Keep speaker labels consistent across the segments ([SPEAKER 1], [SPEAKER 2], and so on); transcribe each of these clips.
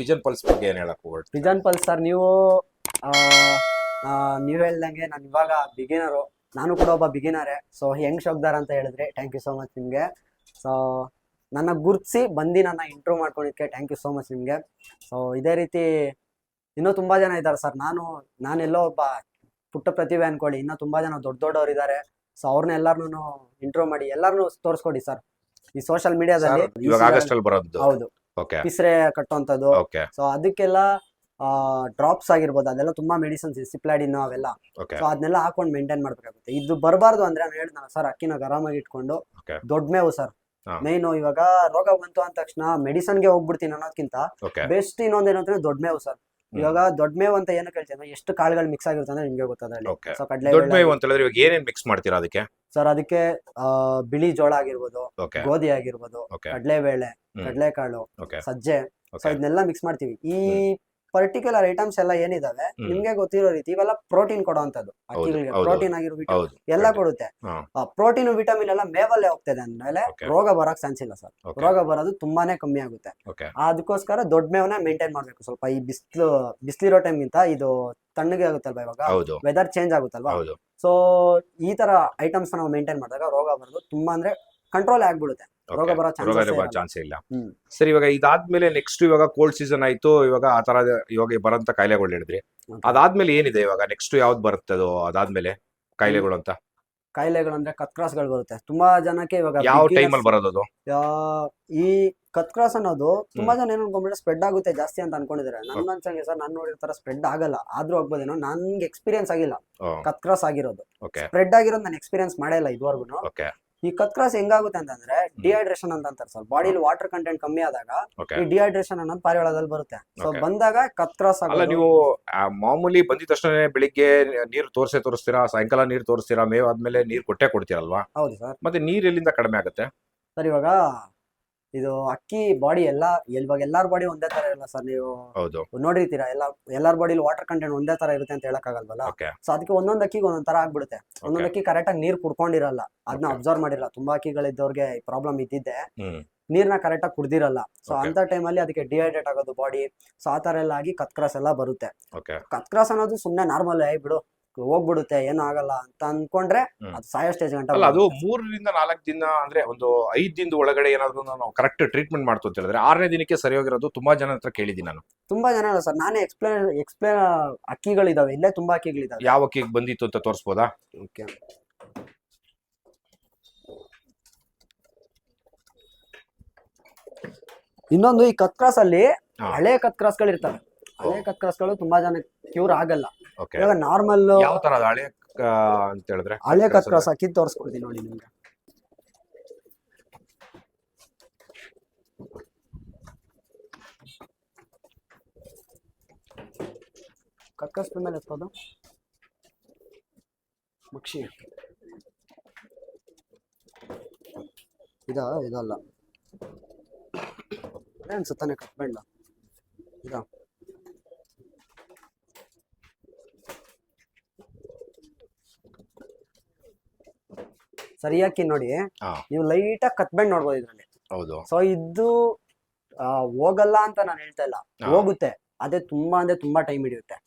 [SPEAKER 1] Pigeon pulse ಬಗ್ಗೆ ಏನ್ ಹೇಳಕ್ ಹೊರಡ್ತೀರಾ?
[SPEAKER 2] ಪಿಜನ್ ಪಲ್ಸ್ ಸರ್ ನೀವು ನೀವ್ ಹೇಳ್ದಂಗೆ ನಾನು ಇವಾಗ ಬಿಗಿನರು ನಾನು ಕೂಡ ಒಬ್ಬ ಬಿಗಿನರೇ ಸೊ ಹೆಂಗ್ ಶೋಕ್ದಾರ್ ಅಂತ ಹೇಳಿದ್ರೆ ಥ್ಯಾಂಕ್ ಯು ಸೋ ಮಚ್ ನಿಮ್ಗೆ. ಸೊ ನನ್ನ ಗುರ್ತಿಸಿ ಬಂದು ನನ್ನ ಇಂಟ್ರೂವ್ ಮಾಡ್ಕೊಂಡಿದ್ದಕ್ಕೆ ಥ್ಯಾಂಕ್ ಯು ಸೋ ಮಚ್ ನಿಮ್ಗೆ. ಸೊ ಇದೇ ರೀತಿ ಇನ್ನೂ ತುಂಬಾ ಜನ ಇದ್ದಾರೆ ಸರ್ ನಾನು ನಾನೆಲ್ಲೋ ಒಬ್ಬ ಪುಟ್ಟ ಪ್ರತಿಭೆ ಅನ್ಕೊಳ್ಳಿ. ಇನ್ನೂ ತುಂಬಾ ಜನ ದೊಡ್ಡ ದೊಡ್ಡವ್ರು ಇದ್ದಾರೆ. ಸೊ ಅವ್ರನ್ನ ಎಲ್ಲಾರನು ಇಂಟ್ರೂವ್ ಮಾಡಿ ಎಲ್ಲಾರನು ತೋರಿಸ್ಕೊಡಿ ಸರ್ ಈ ಸೋಷಿಯಲ್ ಮೀಡಿಯಾದಲ್ಲಿ ಹೌದು.
[SPEAKER 1] ಓಕೆ
[SPEAKER 2] ಪಿಸ್ರೆ ಕಟ್ಟುವಂಥದ್ದು. ಸೊ ಅದಕ್ಕೆಲ್ಲ ಡ್ರಾಪ್ಸ್ ಆಗಿರ್ಬೋದು. ಅದೆಲ್ಲ ತುಂಬಾ ಮೆಡಿಸಿನ್ಸ್ ಸಿಪ್ಲಾಡಿನ್ ಅವೆಲ್ಲ. ಸೊ ಅದನ್ನೆಲ್ಲ ಹಾಕೊಂಡು ಮೇಂಟೈನ್ ಮಾಡ್ಬೇಕಾಗುತ್ತೆ. ಇದು ಬರಬಾರ್ದು ಅಂದ್ರೆ ನಾನು ಹೇಳಿದ್ನಲ್ಲ ಸರ್ ಅಕ್ಕಿನ ಆರಾಮಾಗಿ ಇಟ್ಕೊಂಡು. ದೊಡ್ಡ ಮೇವು ಸರ್. ಮೇನ್ ಇವಾಗ ರೋಗ ಬಂತು ಅಂದ ತಕ್ಷಣ ಮೆಡಿಸನ್ಗೆ ಹೋಗ್ಬಿಡ್ತೀನಿ ಅನ್ನೋದಕ್ಕಿಂತ ಬೆಸ್ಟ್ ಇನ್ನೊಂದೇನಂದ್ರೆ ದೊಡ್ಡ ಮೇವು ಸರ್. ಇವಾಗ ದೊಡ್ಡ ಮೇವು ಅಂತ ಏನು ಹೇಳ್ತೀನಿ ಎಷ್ಟು ಕಾಳುಗಳು ಮಿಕ್ಸ್ ಆಗಿರುತ್ತೆ ಅಂದ್ರೆ ನಿಮ್ಗೆ
[SPEAKER 1] ಗೊತ್ತದ
[SPEAKER 2] ಸೊ ಕಡಲೆ
[SPEAKER 1] ದೊಡ್ಡ ಮೇವು ಅಂತ ಹೇಳಿದ್ರೆ ಇವಾಗ ಏನೇನ್ ಮಿಕ್ಸ್ ಮಾಡ್ತೀರಾ ಅದಕ್ಕೆ?
[SPEAKER 2] ಸರ್ ಅದಕ್ಕೆ ಆ, ಬಿಳಿ ಜೋಳ ಆಗಿರ್ಬೋದು
[SPEAKER 1] ಓಕೆ
[SPEAKER 2] ಗೋಧಿ ಆಗಿರ್ಬೋದು
[SPEAKER 1] ಓಕೆ
[SPEAKER 2] ಕಡಲೆಬೇಳೆ
[SPEAKER 1] ಹ್ಮ್.
[SPEAKER 2] ಕಡಲೆಕಾಳು
[SPEAKER 1] ಓಕೆ
[SPEAKER 2] ಸಜ್ಜೆ ಸೊ
[SPEAKER 1] ಓಕೆ
[SPEAKER 2] ಇದನ್ನೆಲ್ಲ ಮಿಕ್ಸ್ ಮಾಡ್ತೀವಿ. ಈ ಪರ್ಟಿಕ್ಯುಲರ್ ಐಟಮ್ಸ್ ಎಲ್ಲ ಏನಿದಾವೆ. ನಿಮ್ಗೆ ಗೊತ್ತಿರೋ ರೀತಿ ಇವೆಲ್ಲ ಪ್ರೋಟೀನ್ ಕೊಡುವಂತದ್ದು ಅಕ್ಕಿಗಳಿಗೆ ಪ್ರೋಟೀನ್ ಆಗಿರೋ ವಿಟಮಿನ್ ಎಲ್ಲ ಕೊಡುತ್ತೆ. ಪ್ರೋಟೀನ್ ವಿಟಮಿನ್ ಎಲ್ಲ ಮೇವಲ್ಲೇ ಹೋಗ್ತದೆ ಅಂದ್ಮೇಲೆ ರೋಗ ಬರಕ್ ಚಾನ್ಸ್ ಇಲ್ಲ ಸರ್. ರೋಗ ಬರೋದು ತುಂಬಾನೇ ಕಮ್ಮಿ ಆಗುತ್ತೆ. ಅದಕ್ಕೋಸ್ಕರ ದೊಡ್ಡ ಮೇವನ ಮೇಂಟೈನ್ ಮಾಡ್ಬೇಕು. ಸ್ವಲ್ಪ ಈ ಬಿಸಿಲು ಬಿಸಿಲಿರೋ ಟೈಮ್ಗಿಂತ ಇದು ತಣ್ಣಗೆ ಆಗುತ್ತಲ್ವಾ ಇವಾಗ? Weather change ಆಗುತ್ತಲ್ವಾ? ಸೊ ಈ ತರ ಐಟಮ್ಸ್ ನಾವು ಮೇಂಟೈನ್ ಮಾಡಿದಾಗ ರೋಗ ಬರೋದು ತುಂಬಾ ಅಂದ್ರೆ ಕಂಟ್ರೋಲ್ ಆಗ್ಬಿಡುತ್ತೆ. ರೋಗ. ಬರೋ
[SPEAKER 1] ಚಾನ್ಸ್ ಇಲ್ಲ. ಸರಿ ಇವಾಗ ಇದಾದ್ಮೇಲೆ ನೆಕ್ಸ್ಟ್ ಇವಾಗ ಕೋಲ್ಡ್ ಸೀಸನ್ ಆಯ್ತು ಇವಾಗ ಆ ತರ ಇವಾಗ ಬರಂತ ಕಾಯಿಲೆಗಳು ಹೇಳಿದ್ರಿ. ಅದಾದ್ಮೇಲೆ ಏನಿದೆ ಇವಾಗ? ನೆಕ್ಸ್ಟ್ ಯಾವ್ದು ಬರುತ್ತೆ ಅದು ಅದಾದ್ಮೇಲೆ ಕಾಯಿಲೆಗಳು ಅಂತ?
[SPEAKER 2] ಕಾಯಿಲೆಗಳು ಅಂದ್ರೆ ಕತ್ಕ್ರಾಸ್ಗಳು ಬರುತ್ತೆ. ತುಂಬಾ ಜನಕ್ಕೆ ಇವಾಗ
[SPEAKER 1] ಯಾವ
[SPEAKER 2] ಟೈಮ್
[SPEAKER 1] ಅಲ್ಲಿ ಬರೋದು
[SPEAKER 2] ಈ ಕತ್ ಕ್ರಾಸ್ ಅನ್ನೋದು ತುಂಬಾ ಜನ ಏನು ಅನ್ಕೊಂಡ್ಬಿಟ್ಟು ಸ್ಪ್ರೆಡ್ ಆಗುತ್ತೆ ಜಾಸ್ತಿ ಅಂತ ಅನ್ಕೊಂಡಿದ್ದಾರೆ ನನ್ನ ಅನ್ಸಂಗೆ ಸರ್ ನಾನು ನೋಡಿರ್ತಾರ ಸ್ಪ್ರೆಡ್ ಆಗಲ್ಲ. ಆದ್ರೂ ಆಗ್ಬೋದೇನೋ ನನ್ಗೆ ಎಕ್ಸ್ಪೀರಿಯನ್ಸ್ ಆಗಿಲ್ಲ. ಕತ್ಕ್ರಾಸ್ ಆಗಿರೋದು. ಸ್ಪ್ರೆಡ್ ಆಗಿರೋದು ನಾನು ಎಕ್ಸ್ಪೀರಿಯನ್ಸ್ ಮಾಡೇ ಇಲ್ಲ ಇದುವರೆಗೂ
[SPEAKER 1] ಓಕೆ.
[SPEAKER 2] ಈ ಕತ್ ಕ್ರಾಸ್ ಹೆಂಗಾಗುತ್ತೆ ಅಂತಂದ್ರೆ ಡಿಹೈಡ್ರೇಷನ್ ಅಂತ ಅಂತಾರೆ ಸರ್ ಬಾಡಿಲಿ ವಾಟರ್ ಕಂಟೆಂಟ್ ಕಮ್ಮಿ ಆದಾಗ ಈ ಡಿಹೈಡ್ರೇಷನ್ ಅನ್ನೋದು ಪಾರಿವಾಳದಲ್ಲಿ ಬರುತ್ತೆ. ಸೊ ಬಂದಾಗ ಕತ್ ಕ್ರಾಸ್
[SPEAKER 1] ಅಲ್ಲ ನೀವು ಮಾಮೂಲಿ ಬಂದಿದ ತಕ್ಷಣ ಬೆಳಿಗ್ಗೆ ನೀರು ತೋರಿಸೇ ತೋರಿಸ್ತೀರಾ ಸಾಯಂಕಾಲ ನೀರು ತೋರಿಸ್ತೀರಾ ಮೇವ್ ಆದ್ಮೇಲೆ ನೀರು ಕೊಟ್ಟೆ ಕೊಡ್ತೀರಲ್ವಾ?
[SPEAKER 2] ಹೌದು ಸರ್
[SPEAKER 1] ಮತ್ತೆ ನೀರ್ ಎಲ್ಲಿಂದ ಕಡಿಮೆ ಆಗುತ್ತೆ?
[SPEAKER 2] ಸರ್ ಇವಾಗ ಇದು ಅಕ್ಕಿ ಬಾಡಿ ಎಲ್ಲ ಇವಾಗ ಎಲ್ಲಾರ ಬಾಡಿ ಒಂದೇ ತರ ಇರಲ್ಲ ಸರ್ ನೀವು.
[SPEAKER 1] ಹೌದು.
[SPEAKER 2] ನೋಡಿರ್ತೀರಾ ಎಲ್ಲ ಎಲ್ಲಾರ ಬಾಡಿಲಿ ವಾಟರ್ ಕಂಟೆಂಟ್ ಒಂದೇ ತರ ಇರುತ್ತೆ ಅಂತ ಹೇಳಕ್
[SPEAKER 1] ಆಗಲ್ವಲ್ಲ
[SPEAKER 2] ಸೊ ಅದಕ್ಕೆ ಒಂದೊಂದ್ ಅಕ್ಕಿಗೆ ಒಂದೊಂದ್ ತರ ಆಗ್ಬಿಡುತ್ತೆ. ಒಂದೊಂದ್ ಅಕ್ಕಿ ಕರೆಕ್ಟ್ ಆಗಿ ನೀರ್ ಕುಡ್ಕೊಂಡಿರಲ್ಲ. ಅದನ್ನ
[SPEAKER 1] Okay.
[SPEAKER 2] ಅಬ್ಸರ್ವ್ ಮಾಡಿರಲ್ಲ. ತುಂಬಾ ಅಕ್ಕಿಗಳಿದ್ದವ್ರಿಗೆ ಪ್ರಾಬ್ಲಮ್ ಇದ್ದಿದ್ದೆ.
[SPEAKER 1] ಹ್ಮ್.
[SPEAKER 2] ನೀರ್ನ ಕರೆಕ್ಟ್ ಆಗಿ ಕುಡ್ದಿರಲ್ಲ. So
[SPEAKER 1] Okay.
[SPEAKER 2] ಅಂತ ಟೈಮಲ್ಲಿ ಅದಕ್ಕೆ ಡಿಹೈಡ್ರೇಟ್ ಆಗೋದು ಬಾಡಿ ಸೊ ಆ ತರ ಎಲ್ಲ ಆಗಿ ಕತ್ಕ್ರಾಸ್ ಎಲ್ಲ ಬರುತ್ತೆ.
[SPEAKER 1] ಓಕೆ
[SPEAKER 2] ಕತ್ಕ್ರಾಸ್ ಅನ್ನೋದು ಸುಮ್ನೆ ನಾರ್ಮಲ್ ಆಯ್ ಬಿಡು. ಹೋಗ್ಬಿಡುತ್ತೆ ಏನೂ ಆಗಲ್ಲ ಅಂತ ಅನ್ಕೊಂಡ್ರೆ. ಅದು ಸಾಯೋ ಸ್ಟೇಜ್ ಗಂಟ
[SPEAKER 1] ಅಲ್ಲ ಅದು ಮೂರರಿಂದ ನಾಲ್ಕು ದಿನ ಅಂದ್ರೆ ಒಂದು ಐದ್ ದಿನದ ಒಳಗಡೆ ಏನಾದ್ರು ನಾವು ಕರೆಕ್ಟ್ ಟ್ರೀಟ್ಮೆಂಟ್ ಮಾಡ್ತು ಅಂತ ಹೇಳಿದ್ರೆ ಆರನೇ ದಿನಕ್ಕೆ ಸರಿ ಹೋಗಿರೋದು ತುಂಬಾ ಜನ ಹತ್ರ ಕೇಳಿದ್ದೀನಿ ನಾನು.
[SPEAKER 2] ತುಂಬಾ ಜನ ಇಲ್ಲ ಸರ್ ನಾನೇ ಎಕ್ಸ್ಪ್ಲೇನ್ ಎಕ್ಸ್ಪ್ಲೇ ಅಕ್ಕಿಗಳಿದಾವೆ ಇಲ್ಲೇ ತುಂಬಾ ಅಕ್ಕಿಗಳಿದಾವೆ.
[SPEAKER 1] ಯಾವ ಅಕ್ಕಿಗೆ ಬಂದಿತ್ತು ಅಂತ ತೋರಿಸ್ಬೋದಾ?
[SPEAKER 2] ಓಕೆ. ಇನ್ನೊಂದು ಈ ಕತ್ಕ್ರಾಸ್ ಅಲ್ಲಿ
[SPEAKER 1] ಹಾ.
[SPEAKER 2] ಹಳೆ ಕತ್ಕ್ರಾಸ್ಗಳು ಇರ್ತವೆ ಹಳೆ ಕತ್ಕ್ರಾಸ್ಗಳು ತುಂಬಾ ಜನ ಕ್ಯೂರ್ ಆಗಲ್ಲ.
[SPEAKER 1] ಓಕೆ
[SPEAKER 2] ಇವಾಗ ನಾರ್ಮಲ್
[SPEAKER 1] ಯಾವ ತರ ಅದು ಹಳೆ ಆ, ಅಂತ ಹೇಳಿದ್ರೆ?
[SPEAKER 2] ಹಳೆ ಕತ್ಕ್ರಾಸ್ ಹಾಕಿ ತೋರಿಸ್ಕೊಡ್ತೀನಿ ನೋಡಿ ನಿಮ್ಗೆ. ಕತ್ಕಸ್ ಮೇಲೆ ಎತ್ಕೋದು ಮಕ್ಷಿ. ಇದ ಇದಲ್ಲ. ಅದೇ ಅನ್ಸುತ್ತಾನೆ ಕಟ್ಬೇಡ ಇದಾ. ಸರಿಯಾಗಿ ನೋಡಿ ನೀವು ಲೈಟ್ ಆಗಿ ಕತ್ಬೆಂಡ್ ನೋಡ್ಬೋದು ಇದ್ರಲ್ಲಿ.
[SPEAKER 1] ಹೌದು.
[SPEAKER 2] ಸೊ ಇದು ಹೋಗಲ್ಲ ಅಂತ ನಾನು ಹೇಳ್ತಾ ಇಲ್ಲ. ಹೋಗುತ್ತೆ. ಅದೇ ತುಂಬಾ ಅಂದ್ರೆ ತುಂಬಾ ಟೈಮ್ ಹಿಡಿಯುತ್ತೆ.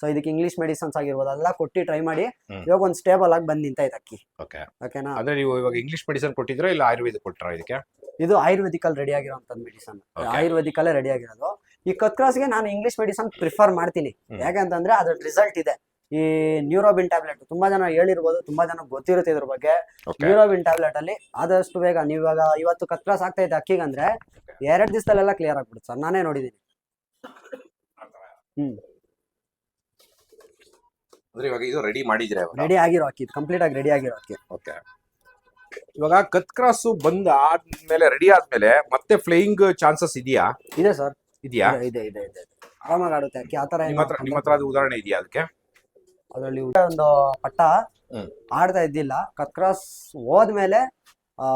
[SPEAKER 2] ಸೊ ಇದಕ್ಕೆ ಇಂಗ್ಲಿಷ್ ಮೆಡಿಸನ್ಸ್ ಆಗಿರ್ಬೋದು ಎಲ್ಲ ಕೊಟ್ಟಿ ಟ್ರೈ ಮಾಡಿ ಇವಾಗ ಒಂದು ಸ್ಟೇಬಲ್ ಆಗಿ ಬಂದ್ ನಿಂತೈತೆ ಅಕ್ಕಿ
[SPEAKER 1] ಓಕೆ
[SPEAKER 2] ಓಕೆನಾ
[SPEAKER 1] ಅಂದ್ರೆ ನೀವು ಇವಾಗ ಇಂಗ್ಲಿಷ್ ಮೆಡಿಸನ್ ಕೊಟ್ಟಿದ್ರೆ ಇಲ್ಲ ಆಯುರ್ವೇದ ಕೊಟ್ಟರ ಇದಕ್ಕೆ?
[SPEAKER 2] ಇದು ಆಯುರ್ವೇದಿಕಲ್ ರೆಡಿ ಆಗಿರೋಂಥದ್ದು ಮೆಡಿಸನ್
[SPEAKER 1] ಆಯುರ್ವೇದಿಕ್
[SPEAKER 2] ಆಯುರ್ವೇದಿಕಲ್ಲೇ ರೆಡಿ ಆಗಿರೋದು. ಈ ಕತ್ಕ್ರಾಸ್ಗೆ ನಾನು ಇಂಗ್ಲಿಷ್ ಮೆಡಿಸನ್ ಪ್ರಿಫರ್ ಮಾಡ್ತೀನಿ.
[SPEAKER 1] ಯಾಕೆ
[SPEAKER 2] ಯಾಕಂತಂದ್ರೆ ಅದ್ರ ರಿಸಲ್ಟ್ ಇದೆ. ಈ ನ್ಯೂರೋಬಿನ್ ಟ್ಯಾಬ್ಲೆಟ್ ತುಂಬಾ ಜನ ಹೇಳಿರ್ಬೋದು ತುಂಬಾ ಜನ ಗೊತ್ತಿರುತ್ತೆ ಇದ್ರ ಬಗ್ಗೆ. ನ್ಯೂರೋಬಿನ್ ಟ್ಯಾಬ್ಲೆಟ್ ಅಲ್ಲಿ ಆದಷ್ಟು ಬೇಗ ನೀವು ಇವಾಗ ಇವತ್ತು ಕತ್ರಾಸ್ ಆಗ್ತಾ ಇದೆ ಅಕ್ಕಿಗಂದ್ರೆ ಎರಡ್ ದಿವಸದಲ್ಲೆಲ್ಲ ಕ್ಲಿಯರ್ ಆಗ್ಬಿಡುತ್ತೆ ಸರ್ ನಾನೇ ನೋಡಿದೀನಿ ಹ್ಮ್.
[SPEAKER 1] ಅಂದ್ರೆ ಇವಾಗ ಇದು ರೆಡಿ ಮಾಡಿದ್ರೆ
[SPEAKER 2] ರೆಡಿ ಆಗಿರೋ ಅಕ್ಕಿ ಕಂಪ್ಲೀಟ್ ಆಗಿ ರೆಡಿ ಆಗಿರೋ ಅಕ್ಕಿ.
[SPEAKER 1] ಓಕೆ ಇವಾಗ ಕತ್ ಕ್ರಾಸ್ ಬಂದ ಆದ್ಮೇಲೆ ರೆಡಿ ಆದ್ಮೇಲೆ ಮತ್ತೆ ಫ್ಲೈಯಿಂಗ್ ಚಾನ್ಸಸ್ ಇದೆಯಾ?
[SPEAKER 2] ಇದೆ ಸರ್.
[SPEAKER 1] ಇದೆಯಾ?
[SPEAKER 2] ಇದೆ ಇದೆ ಇದೆ. ಆರಾಮಾಗಿ ಆಡುತ್ತೆ ಅಕ್ಕಿ ಆ
[SPEAKER 1] ನಿಮ್ಮ ಹತ್ರ ನಿಮ್ಮ ಹತ್ರ ಅದು ಉದಾಹರಣೆ ಇದೆಯಾ ಅದಕ್ಕೆ?
[SPEAKER 2] ಅದರಲ್ಲಿ ಒಂದು ಪಟ್ಟ. ಆಡ್ತಾ ಇದ್ದಿಲ್ಲ. ಕತ್ಕ್ರಾಸ್ ಹೋದ್ಮೇಲೆ ಆ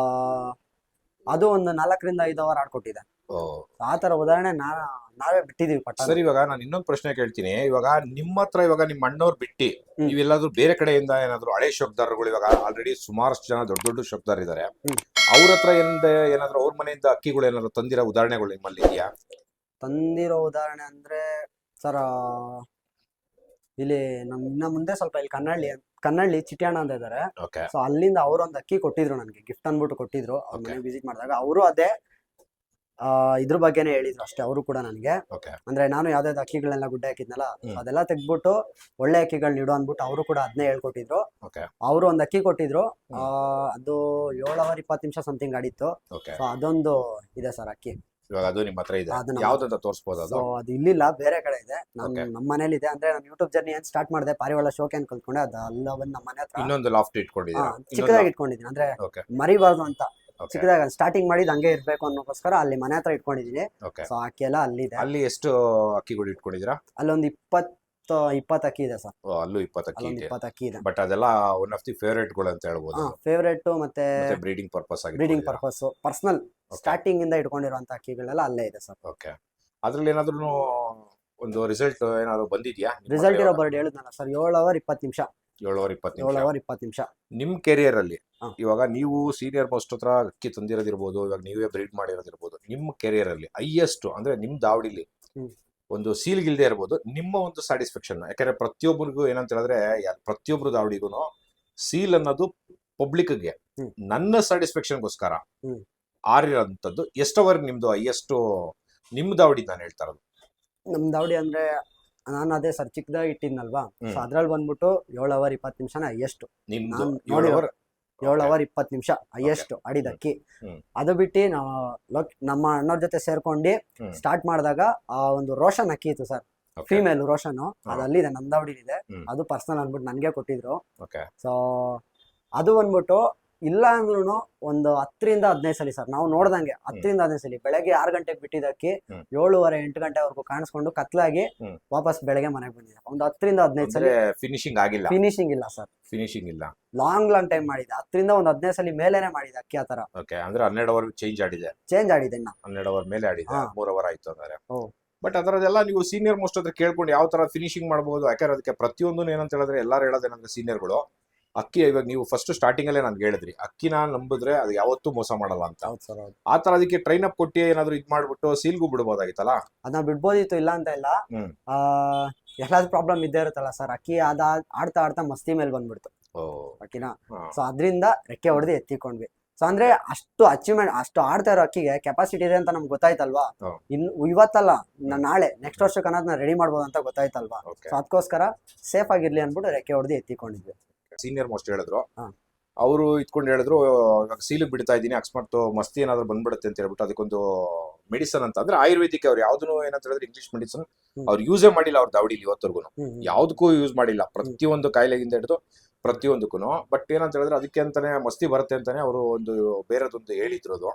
[SPEAKER 2] ಅದು ಒಂದು ನಾಲ್ಕರಿಂದ ಐದು ಅವರ್ ಆಡ್ಕೊಟ್ಟಿದೆ ಆ ತರ ಉದಾಹರಣೆ ನಾ ನಾವೇ ಬಿಟ್ಟಿದೀವಿ ಪಟ್ಟ.
[SPEAKER 1] ಸರಿ ಇವಾಗ ನಾನು ಇನ್ನೊಂದು ಪ್ರಶ್ನೆ ಕೇಳ್ತೀನಿ. ಇವಾಗ ನಿಮ್ಮ ಹತ್ರ ಇವಾಗ ನಿಮ್ಮ ಅಣ್ಣವ್ರು ಬಿಟ್ಟಿ
[SPEAKER 2] ನೀವು
[SPEAKER 1] ನೀವೆಲ್ಲಾದ್ರೂ ಬೇರೆ ಕಡೆಯಿಂದ ಏನಾದ್ರು ಹಳೆ ಶಬ್ದಾರ್ಗಳು ಇವಾಗ ಆಲ್ರೆಡಿ ಸುಮಾರಷ್ಟು ಜನ ದೊಡ್ಡ ದೊಡ್ಡ ಶಬ್ದಾರ್ ಇದಾರೆ. ಅವ್ರ ಹತ್ರ ಏನಿದೆ ಏನಾದ್ರು ಅವ್ರ ಮನೆಯಿಂದ ಅಕ್ಕಿಗಳು ಏನಾದ್ರು ತಂದಿರೋ ಉದಾಹರಣೆಗಳು ನಿಮ್ಮಲ್ಲಿ ಇದೆಯಾ?
[SPEAKER 2] ತಂದಿರೋ ಉದಾಹರಣೆ ಅಂದ್ರೆ ಸರ್ ಇಲ್ಲಿ ನಮ್ ಇನ್ನ ಮುಂದೆ ಸ್ವಲ್ಪ ಇಲ್ಲಿ ಕನ್ನಳ್ಳಿ ಕನ್ನಳ್ಳಿ ಚಿಟ್ಯಾಣ ಅಂತ ಇದಾರೆ.
[SPEAKER 1] ಓಕೆ.
[SPEAKER 2] ಸೊ ಅಲ್ಲಿಂದ ಅವರು ಒಂದು ಅಕ್ಕಿ ಕೊಟ್ಟಿದ್ರು ನನಗೆ ಗಿಫ್ಟ್ ಅನ್ಬಿಟ್ಟು ಕೊಟ್ಟಿದ್ರು ಅವ್ರ. ಮನೆಗೆ ವಿಸಿಟ್ ಮಾಡಿದಾಗ. ಅವರು ಅದೇ ಆ, ಇದ್ರ ಬಗ್ಗೆನೇ ಹೇಳಿದ್ರು ಅಷ್ಟೇ ಅವರು ಕೂಡ ನನಗೆ.
[SPEAKER 1] ಓಕೆ.
[SPEAKER 2] ಅಂದ್ರೆ ನಾನು ಯಾವ್ದಾವ್ದು ಅಕ್ಕಿಗಳನ್ನೆಲ್ಲ ಗುಡ್ಡೆ ಹಾಕಿದ್ನಲ್ಲ
[SPEAKER 1] ಹ್ಮ್.
[SPEAKER 2] ಅದೆಲ್ಲ ತೆಗ್ದ್ಬಿಟ್ಟು ಒಳ್ಳೆ ಅಕ್ಕಿಗಳನ್ನ ಇಡು ಅಂದ್ಬಿಟ್ಟು ಅವರು ಕೂಡ ಅದನ್ನೇ ಹೇಳ್ಕೊಟ್ಟಿದ್ರು.
[SPEAKER 1] ಓಕೆ.
[SPEAKER 2] ಅವರು ಒಂದು ಅಕ್ಕಿ ಕೊಟ್ಟಿದ್ರು. ಆ, ಅದು ಏಳು ಅವರ್ ಇಪ್ಪತ್ತು ನಿಮಿಷ ಸಮಥಿಂಗ್ ಆಡಿತ್ತು
[SPEAKER 1] ಓಕೆ.
[SPEAKER 2] ಸೊ ಅದೊಂದು ಇದೆ ಸರ್ ಅಕ್ಕಿ.
[SPEAKER 1] ಇವಾಗ ಅದು ನಿಮ್ಮ ಹತ್ರ ಇದೆ.
[SPEAKER 2] ಅದು ನಮ್ಮ-
[SPEAKER 1] ಯಾವ್ದಂತ ತೋರಿಸ್ಬೋದು ಅದು?
[SPEAKER 2] ಸೊ ಅದು ಇಲ್ಲಿಲ್ಲ ಬೇರೆ ಕಡೆ ಇದೆ. ನಾನು
[SPEAKER 1] Okay.
[SPEAKER 2] ನಮ್ಮ ಮನೇಲಿ ಇದೆ ಅಂದ್ರೆ ನಾನು ಯೂಟ್ಯೂಬ್ ಜರ್ನಿ ಏನ್ ಸ್ಟಾರ್ಟ್ ಮಾಡಿದೆ ಪಾರಿವಾಳ ಶೋಕೆ ಅಂತ ಕಲ್ತ್ಕೊಂಡೆ ಅದು ಅಲ್ಲ ಬಂದು ನಮ್ಮ ಮನೆ ಹತ್ರ.
[SPEAKER 1] ಇನ್ನೊಂದು ಲಾಫ್ಟ್
[SPEAKER 2] ಹಾ,
[SPEAKER 1] ಇಟ್ಕೊಂಡಿದ್ದೀರಾ
[SPEAKER 2] ಚಿಕ್ಕದಾಗಿ ಇಟ್ಕೊಂಡಿದ್ದೀನಿ. ಅಂದ್ರೆ
[SPEAKER 1] ಓಕೆ
[SPEAKER 2] ಮರಿಬಾರ್ದು ಅಂತ.
[SPEAKER 1] ಓಕೆ
[SPEAKER 2] ಚಿಕ್ಕದಾಗ ಸ್ಟಾರ್ಟಿಂಗ್ ಮಾಡಿದ್ ಹಂಗೆ ಇರ್ಬೇಕು ಅನ್ನೋಕ್ಕೋಸ್ಕರ ಅಲ್ಲಿ ಮನೆ ಹತ್ರ ಇಟ್ಕೊಂಡಿದ್ದೀನಿ.
[SPEAKER 1] ಓಕೆ
[SPEAKER 2] ಸೊ ಅಕ್ಕಿ ಎಲ್ಲ ಅಲ್ಲಿದೆ.
[SPEAKER 1] ಅಲ್ಲಿ ಎಷ್ಟು ಅಕ್ಕಿಗಳು ಇಟ್ಕೊಂಡಿದ್ದೀರಾ?
[SPEAKER 2] ಅಲ್ಲೊಂದು ಇಪ್ಪತ್ತು ಇಪ್ಪತ್ತು ಅಕ್ಕಿ ಇದೆ ಸರ್.
[SPEAKER 1] ಓ, ಅಲ್ಲೂ ಇಪ್ಪತ್ತು ಅಕ್ಕಿ
[SPEAKER 2] ಅಲ್ಲೊಂದು
[SPEAKER 1] ಇದೆ.
[SPEAKER 2] ಇಪ್ಪತ್ತು ಅಕ್ಕಿ ಇದೆ.
[SPEAKER 1] ಬಟ್ ಅದೆಲ್ಲ ಒನ್ ಆಫ್ ದಿ ಫೇವರೇಟ್ಗಳು ಅಂತ ಹೇಳ್ಬೋದು
[SPEAKER 2] ಫೇವ್ರೇಟ್ ಮತ್ತೆ
[SPEAKER 1] ಬ್ರೀಡಿಂಗ್ ಪರ್ಪಸ್ ಆಗಿ
[SPEAKER 2] ಬ್ರೀಡಿಂಗ್ ಪರ್ಪಸ್ ಪರ್ಸನಲ್ ಸ್ಟಾರ್ಟಿಂಗ್ ಇಂದ ಇಟ್ಕೊಂಡಿರುವಂತ ಅಕ್ಕಿಗಳೆಲ್ಲ ಅಲ್ಲೇ ಇದೆ ಸರ್.
[SPEAKER 1] ಓಕೆ ಅದ್ರಲ್ಲಿ ಏನಾದ್ರು ಒಂದು ರಿಸಲ್ಟ್ ಏನಾದ್ರು ಬಂದಿದ್ಯಾ?
[SPEAKER 2] ರಿಸಲ್ಟ್ ಇರೋ ಬರ್ಡ್ ಹೇಳಿದ್ನಲ್ಲ ಸರ್ ಏಳು ಅವರ್ ಇಪ್ಪತ್ತು ನಿಮಿಷ.
[SPEAKER 1] ಏಳುವರೆ ಇಪ್ಪತ್ತು
[SPEAKER 2] ಏಳು
[SPEAKER 1] ನಿಮಿಷ
[SPEAKER 2] ಅವರ್ ಇಪ್ಪತ್ತು ನಿಮಿಷ.
[SPEAKER 1] ನಿಮ್ ಕೆರಿಯರ್ ಅಲ್ಲಿ
[SPEAKER 2] ಹಾ.
[SPEAKER 1] ಇವಾಗ ನೀವು ಸೀನಿಯರ್ ಮೋಸ್ಟ್ ಹತ್ರ ಅಕ್ಕಿ ತಂದಿರೋದಿರ್ಬೋದು ಇವಾಗ ನೀವೇ ಬ್ರೀಡ್ ಮಾಡಿರೋದಿರ್ಬೋದು ನಿಮ್ಮ ಕೆರಿಯರ್ ಅಲ್ಲಿ ಹೈಯೆಸ್ಟ್ ಅಂದ್ರೆ ನಿಮ್ ದಾವಡಿಲಿ
[SPEAKER 2] ಹ್ಮ್.
[SPEAKER 1] ಒಂದು ಸೀಲ್ ಗಿಲ್ದೆ ಇರ್ಬೋದು ನಿಮ್ಮ ಒಂದು ಸ್ಯಾಟಿಸ್ಫ್ಯಾಕ್ಷನ್ ಯಾಕಂದ್ರೆ ಪ್ರತಿಯೊಬ್ಬರಿಗೂ ಏನಂತ ಹೇಳಿದ್ರೆ ಪ್ರತಿಯೊಬ್ಬರು ಪ್ರತಿಯೊಬ್ರು ದಾವಡಿಗೂ ಸೀಲ್ ಅನ್ನೋದು ಪಬ್ಲಿಕ್ಗೆ
[SPEAKER 2] ಗೆ
[SPEAKER 1] ನನ್ನ ಸ್ಯಾಟಿಸ್ಫ್ಯಾಕ್ಷನ್ಗೋಸ್ಕರ
[SPEAKER 2] ಗೋಸ್ಕರ
[SPEAKER 1] ಆರಿರೋಂಥದ್ದು ಎಷ್ಟವರೆಗೆ ನಿಮ್ದು ಎಷ್ಟು ನಿಮ್ ದಾವಡಿ ನಾನು ಹೇಳ್ತಾ ಇರೋದು?
[SPEAKER 2] ನಮ್ ದಾವಡಿ ಅಂದ್ರೆ ನಾನು ಅದೇ ಸರ್ ಚಿಕ್ಕದಾಗಿ ಇಟ್ಟಿದ್ನಲ್ವಾ. ಸೊ ಅದ್ರಲ್ಲಿ ಬಂದ್ಬಿಟ್ಟು ಏಳು ಅವರ್ ಇಪ್ಪತ್ತು ನಿಮಿಷನ ಎಷ್ಟು?
[SPEAKER 1] ನಿಮ್ದು ಏಳು hour?
[SPEAKER 2] ಏಳು ಅವರ್ ಇಪ್ಪತ್ತು ನಿಮಿಷ ಹೈಯೆಸ್ಟ್
[SPEAKER 1] ಅಡಿದಕ್ಕಿ.
[SPEAKER 2] ಅದು ಬಿಟ್ಟು ನಾವು ಲೋಕ್ ನಮ್ಮ ಅಣ್ಣವ್ರ ಜೊತೆ ಸೇರ್ಕೊಂಡು ಸ್ಟಾರ್ಟ್ ಮಾಡಿದಾಗ ಆ ಒಂದು ರೋಷನ್ ಅಕ್ಕಿ ಇತ್ತು ಸರ್. ಫೀಮೇಲ್ ರೋಷನ್. ಅದಲ್ಲಿ ಅಲ್ಲಿದೆ ನಮ್ ಇದೆ ಅದು ಪರ್ಸನಲ್ ಅಂದ್ಬಿಟ್ಟು ನನಗೆ ಕೊಟ್ಟಿದ್ರು. ಸೊ ಅದು ಬಂದ್ಬಿಟ್ಟು ಇಲ್ಲ ಅಂದ್ರೂ ಒಂದು ಹತ್ತರಿಂದ ಹದಿನೈದು ಸಲ ಸರ್ ನಾವು ನೋಡ್ದಂಗೆ ಹತ್ತರಿಂದ ಹದಿನೈದು ಸಲ ಬೆಳಗ್ಗೆ ಆರು ಗಂಟೆಗೆ ಬಿಟ್ಟಿದ್ದಕ್ಕೆ. ಏಳುವರೆ ಎಂಟು ಗಂಟೆವರೆಗೂ ಕಾಣಿಸ್ಕೊಂಡು ಕತ್ಲಾಗಿ. ವಾಪಸ್ ಬೆಳಗ್ಗೆ ಮನೆಗೆ ಬಂದಿದೆ ಒಂದು ಹತ್ತರಿಂದ ಹದಿನೈದು ಸಲ
[SPEAKER 1] ಫಿನಿಶಿಂಗ್ ಆಗಿಲ್ಲ?
[SPEAKER 2] ಫಿನಿಶಿಂಗ್ ಇಲ್ಲ ಸರ್.
[SPEAKER 1] ಫಿನಿಶಿಂಗ್ ಇಲ್ಲ.
[SPEAKER 2] ಲಾಂಗ್ ಲಾಂಗ್ ಟೈಮ್ ಮಾಡಿದೆ ಹತ್ತರಿಂದ ಒಂದು ಹದಿನೈದು ಸಲ ಮೇಲೇನೆ ಮಾಡಿದೆ ಅಕ್ಕಿ ಆತರ ತರ
[SPEAKER 1] ಓಕೆ ಅಂದ್ರೆ ಹನ್ನೆರಡು ಅವರ್ ಚೇಂಜ್ ಆಡಿದೆ.
[SPEAKER 2] ಚೇಂಜ್ ಆಡಿದೆ ಇನ್ನ.
[SPEAKER 1] ಹನ್ನೆರಡು ಅವರ್ ಮೇಲೆ ಆಡಿದೆ. ಮೂರು ಅವರ್ ಆಯ್ತು ಅಂದ್ರೆ. ಬಟ್ ಅದರದೆಲ್ಲ ನೀವು ಸೀನಿಯರ್ ಮೋಸ್ಟ್ ಹತ್ರ ಕೇಳ್ಕೊಂಡು ಯಾವ ತರ ಫಿನಿಶಿಂಗ್ ಮಾಡಬಹುದು ಯಾಕಂದ್ರೆ ಅದಕ್ಕೆ ಪ್ರತಿಯೊಂದು ಏನಂತ ಹೇಳಿದ್ರೆ ಎಲ್ಲಾರು ಹೇಳೋದೇನಂದ್ರೆ ಸೀನಿಯರ್ಗಳು ಅಕ್ಕಿ ಇವಾಗ ನೀವು ಫಸ್ಟ್ ಸ್ಟಾರ್ಟಿಂಗ್ ಅಲ್ಲೇ ನನ್ಗೆ ಹೇಳಿದ್ರಿ ಅಕ್ಕಿನ ನಂಬಿದ್ರೆ ಅದು ಯಾವತ್ತೂ ಮೋಸ ಮಾಡಲ್ಲ ಅಂತ.
[SPEAKER 2] ಹೌದು ಸರ್ ಹೌದು.
[SPEAKER 1] ಆ ತರ ಅದಕ್ಕೆ ಟ್ರೈನ್ ಅಪ್ ಕೊಟ್ಟಿ ಏನಾದ್ರು ಇದ್ ಮಾಡ್ಬಿಟ್ಟು ಸೀಲ್ಗೂ ಬಿಡ್ಬೋದಾಗಿತ್ತಲ್ಲ?
[SPEAKER 2] ಅದನ್ನ ಬಿಡ್ಬೋದಿತ್ತು ಇಲ್ಲ ಅಂತ ಇಲ್ಲ.
[SPEAKER 1] ಹ್ಮ್.
[SPEAKER 2] ಆ ಎಲ್ಲಾದ್ರೂ ಪ್ರಾಬ್ಲಮ್ ಇದ್ದೇ ಇರುತ್ತಲ್ಲ ಸರ್. ಅಕ್ಕಿ ಅದ ಆಡ್ತಾ ಆಡ್ತಾ ಮಸ್ತಿ ಮೇಲೆ ಬಂದ್ಬಿಡ್ತು
[SPEAKER 1] ಓ.
[SPEAKER 2] ಅಕ್ಕಿನ.
[SPEAKER 1] ಹಾ.
[SPEAKER 2] ಸೊ ಅದರಿಂದ ರೆಕ್ಕೆ ಹೊಡೆದು ಎತ್ತಿಕೊಂಡ್ವಿ. ಸೊ ಅಂದ್ರೆ ಅಷ್ಟು ಅಚೀವ್ಮೆಂಟ್ ಅಷ್ಟು ಆಡ್ತಾ ಇರೋ ಅಕ್ಕಿಗೆ ಕೆಪಾಸಿಟಿ ಇದೆ ಅಂತ ನಮ್ಗೆ ಗೊತ್ತಾಯ್ತಲ್ವಾ?
[SPEAKER 1] ಹಾ.
[SPEAKER 2] ಇನ್ನು ಇವತ್ತಲ್ಲ ನ- ನಾಳೆ ನೆಕ್ಸ್ಟ್ ವರ್ಷಕ್ಕೆ ಅನ್ನೋದನ್ನ ರೆಡಿ ಮಾಡ್ಬೋದು ಅಂತ ಗೊತ್ತಾಯ್ತಲ್ವಾ?
[SPEAKER 1] ಓಕೆ
[SPEAKER 2] ಸೊ ಅದಕ್ಕೋಸ್ಕರ ಸೇಫ್ ಆಗಿರ್ಲಿ ಅಂದ್ಬಿಟ್ಟು ರೆಕ್ಕೆ ಹೊಡೆದು ಎತ್ತಿಕೊಂಡಿದ್ವಿ.
[SPEAKER 1] ಸೀನಿಯರ್ ಮೋಸ್ಟ್ ಹೇಳಿದ್ರು. ಅವರು ಇತ್ಕೊಂಡು ಹೇಳಿದ್ರು ಇವಾಗ ಸೀಲು ಬಿಡ್ತಾ ಇದ್ದೀನಿ ಅಕಸ್ಮಾತ್ ಮಸ್ತಿ ಏನಾದ್ರು ಬಂದ್ಬಿಡುತ್ತೆ ಅಂತ ಹೇಳ್ಬಿಟ್ಟು ಅದಕ್ಕೊಂದು ಮೆಡಿಸನ್ ಅಂತ. ಅಂದ್ರೆ ಆಯುರ್ವೇದಿಕ್ ಅವ್ರು ಯಾವ್ದನ್ನು ಏನಂತ ಹೇಳಿದ್ರೆ ಇಂಗ್ಲಿಷ್ ಮೆಡಿಸನ್. ಅವ್ರು ಯೂಸೇ ಮಾಡಿಲ್ಲ ಅವ್ರ ದಾವಡಿಲಿ
[SPEAKER 2] ಹ್ಮ್.
[SPEAKER 1] ಯಾವ್ದಕ್ಕೂ ಯೂಸ್ ಮಾಡಿಲ್ಲ. ಪ್ರತಿಯೊಂದು ಕಾಯಿಲೆಗಿಂದ ಹಿಡಿದು ಪ್ರತಿಯೊಂದಕ್ಕೂ ಬಟ್ ಏನಂತ ಹೇಳಿದ್ರೆ ಅದಕ್ಕೆ ಅಂತಾನೆ ಮಸ್ತಿ ಬರುತ್ತೆ ಅಂತಾನೆ ಅವರು ಒಂದು ಬೇರೆದೊಂದು ಹೇಳಿದ್ರು ಅದು.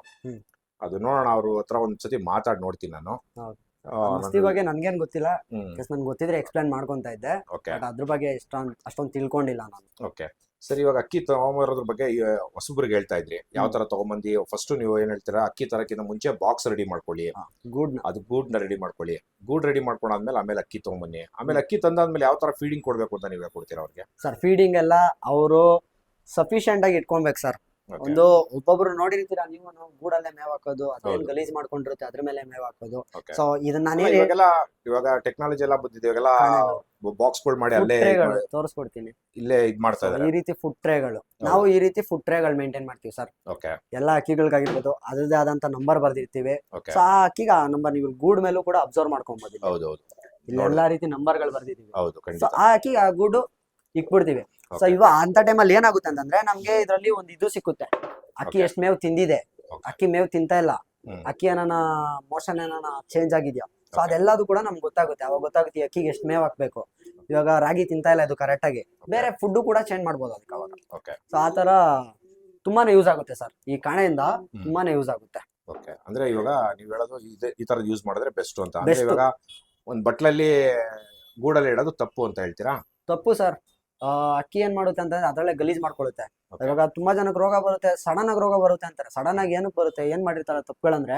[SPEAKER 1] ಅದು ನೋಡೋಣ ಅವ್ರ ಹತ್ರ ಒಂದ್ಸತಿ ಮಾತಾಡಿ ನೋಡ್ತೀನಿ ನಾನು.
[SPEAKER 2] ಮಸ್ತಿ ಬಗ್ಗೆ ನನ್ಗೇನ್ ಗೊತ್ತಿಲ್ಲ. ನನ್ಗೆ ಗೊತ್ತಿದ್ರೆ ಎಕ್ಸ್ಪ್ಲೈನ್ ಮಾಡ್ಕೊಂತ ಇದ್ದೆ. ಬಟ್ ಅದ್ರ ಬಗ್ಗೆ ಇಷ್ಟೊಂದು ಅಷ್ಟೊಂದು ತಿಳ್ಕೊಂಡಿಲ್ಲ ನಾನು.
[SPEAKER 1] ಓಕೆ ಸರಿ ಇವಾಗ ಅಕ್ಕಿ ತಗೊಂಬರೋದ್ರ ಬಗ್ಗೆ ಹೊಸಬ್ರಿಗೆ ಹೇಳ್ತಾ ಇದ್ರಿ. ಯಾವ ತರ ತಗೊಂಬಂದಿ? ಫಸ್ಟ್ ನೀವು ಏನ್ ಹೇಳ್ತೀರಾ? ಅಕ್ಕಿ ತರಕ್ಕಿಂತ ಮುಂಚೆ ಬಾಕ್ಸ್ ರೆಡಿ ಮಾಡ್ಕೊಳ್ಳಿ.
[SPEAKER 2] ಗೂಡ್ನ.
[SPEAKER 1] ಅದು ಗೂಡ್ನ ರೆಡಿ ಮಾಡ್ಕೊಳ್ಳಿ. ಗೂಡ್ ರೆಡಿ ಮಾಡ್ಕೊಂಡಾದ್ಮೇಲೆ ಆಮೇಲೆ ಅಕ್ಕಿ ತಗೊಂಬನ್ನಿ. ಆಮೇಲೆ ಅಕ್ಕಿ ತಂದಾದ್ಮೇಲೆ ಯಾವ ತರ ಫೀಡಿಂಗ್ ಕೊಡ್ಬೇಕು ಅಂತ ನೀವೇ ಕೊಡ್ತೀರಾ ಅವ್ರಿಗೆ?
[SPEAKER 2] ಸರ್ ಫೀಡಿಂಗ್ ಎಲ್ಲ ಅವರು ಸಫಿಶಿಯಂಟ್ ಆಗಿ ಇಟ್ಕೊಬೇಕು ಸರ್. ಒಂದು ಒಬ್ಬೊಬ್ರು ನೋಡಿರ್ತೀರಾ ನೀವು ಗೂಡಲ್ಲೇ ಮೇವ್ ಹಾಕೋದು ಅದೇನ್. ಗಲೀಜ್ ಮಾಡ್ಕೊಂಡಿರುತ್ತೆ ಅದ್ರ ಮೇಲೆ ಮೇವ್ ಹಾಕೋದು. ಸೊ ಇದನ್ನ ನಾನೇನ್
[SPEAKER 1] ಇವಾಗೆಲ್ಲ ಇವಾಗ ಟೆಕ್ನಾಲಜಿ ಎಲ್ಲ ಬಂದಿದೆ ಇವಾಗೆಲ್ಲ ಬಾಕ್ಸ್ಗಳು ಮಾಡಿ ಅಲ್ಲೇ
[SPEAKER 2] ತೋರಿಸ್ಕೊಡ್ತೀನಿ
[SPEAKER 1] ಇಲ್ಲೇ ಇದ್ ಮಾಡ್ತಾ
[SPEAKER 2] ಈ ರೀತಿ ಫುಡ್ ಟ್ರೇಗಳು ನಾವು ಈ ರೀತಿ ಫುಡ್ ಟ್ರೇಗಳು ಮೇಂಟೈನ್ ಮಾಡ್ತೀವಿ ಸರ್
[SPEAKER 1] ಓಕೆ
[SPEAKER 2] ಎಲ್ಲ ಅಕ್ಕಿಗಳಿಗಾಗಿರ್ಬೋದು ಅದರದೇ ಆದಂತ ನಂಬರ್ ಬರ್ದಿರ್ತೀವಿ. ಸೊ ಆ ಅಕ್ಕಿಗ ಆ ನಂಬರ್ ನೀವು ಗೂಡ್ ಮೇಲೂ ಕೂಡ ಅಬ್ಸರ್ವ್ ಮಾಡ್ಕೊಂಬೋದು. ಇಲ್ಲಿ.
[SPEAKER 1] ಹೌದು ಹೌದು
[SPEAKER 2] ಇಲ್ಲಿ ಎಲ್ಲಾ ರೀತಿ ನಂಬರ್ಗಳು ಬರ್ದಿದೀವಿ.
[SPEAKER 1] ಹೌದು
[SPEAKER 2] ಸೊ
[SPEAKER 1] ಖಂಡಿತ.
[SPEAKER 2] ಆ ಅಕ್ಕಿಗೆ ಆ ಗೂಡು ಇಕ್ಬಿಡ್ತೀವಿ. ಸೊ
[SPEAKER 1] ಇವಾಗ
[SPEAKER 2] ಇವ ಅಂತ ಟೈಮಲ್ಲಿ ಏನಾಗುತ್ತೆ ಅಂತಂದ್ರೆ ನಮ್ಗೆ ಇದ್ರಲ್ಲಿ ಒಂದು ಇದು ಸಿಕ್ಕುತ್ತೆ. ಅಕ್ಕಿ ಎಷ್ಟು ಮೇವ್ ತಿಂದಿದೆ? ಅಕ್ಕಿ ಮೇವು ತಿಂತಾ ಇಲ್ಲ. ಅಕ್ಕಿ ಏನಾನ ಮೋಷನ್ ಏನಾನ ಚೇಂಜ್ ಆಗಿದ್ಯಾ? ಸೊ ಅದೆಲ್ಲದೂ ಕೂಡ ನಮ್ಗೆ ಗೊತ್ತಾಗುತ್ತೆ. ಅವಾಗ ಗೊತ್ತಾಗುತ್ತೆ ಅಕ್ಕಿಗೆ ಎಷ್ಟು ಮೇವ್ ಹಾಕ್ಬೇಕು. ಇವಾಗ ರಾಗಿ ತಿಂತಾ ಇಲ್ಲ ಇದು ಕರೆಕ್ಟ್ ಆಗಿ. ಬೇರೆ ಫುಡ್ ಕೂಡ ಚೇಂಜ್ ಮಾಡ್ಬೋದು ಅದಕ್ಕೆ ಅವಾಗ. ಸೊ ಆ ತರ ತುಂಬಾನೇ ಯೂಸ್ ಆಗುತ್ತೆ ಸರ್ ಈ ಕಾಣೆಯಿಂದ ತುಂಬಾನೇ ಯೂಸ್ ಆಗುತ್ತೆ.
[SPEAKER 1] ಓಕೆ ಅಂದ್ರೆ ಇವಾಗ ನೀವು ಹೇಳೋದು ಈ ತರದ್ ಯೂಸ್ ಮಾಡಿದ್ರೆ ಬೆಸ್ಟ್ ಅಂತ. ಇವಾಗ ಒಂದ್ ಬಟ್ಲಲ್ಲಿ ಗೂಡಲ್ಲಿ ಇಡೋದು ತಪ್ಪು ಅಂತ ಹೇಳ್ತೀರಾ?
[SPEAKER 2] ತಪ್ಪು ಸರ್ ಅಕ್ಕಿ ಏನ್ ಮಾಡುತ್ತೆ ಅಂತಂದ್ರೆ ಅದರಲ್ಲೇ ಗಲೀಜ್
[SPEAKER 1] ಮಾಡ್ಕೊಳುತ್ತೆ.
[SPEAKER 2] ಇವಾಗ ತುಂಬಾ ಜನಕ್ಕೆ ರೋಗ ಬರುತ್ತೆ ಸಡನ್ ಆಗಿ ರೋಗ ಬರುತ್ತೆ ಅಂತಾರೆ. ಸಡನ್ ಆಗಿ ಏನಕ್ಕೆ ಬರುತ್ತೆ ಏನ್ ಮಾಡಿರ್ತಾರೆ ತಪ್ಪುಗಳಂದ್ರೆ.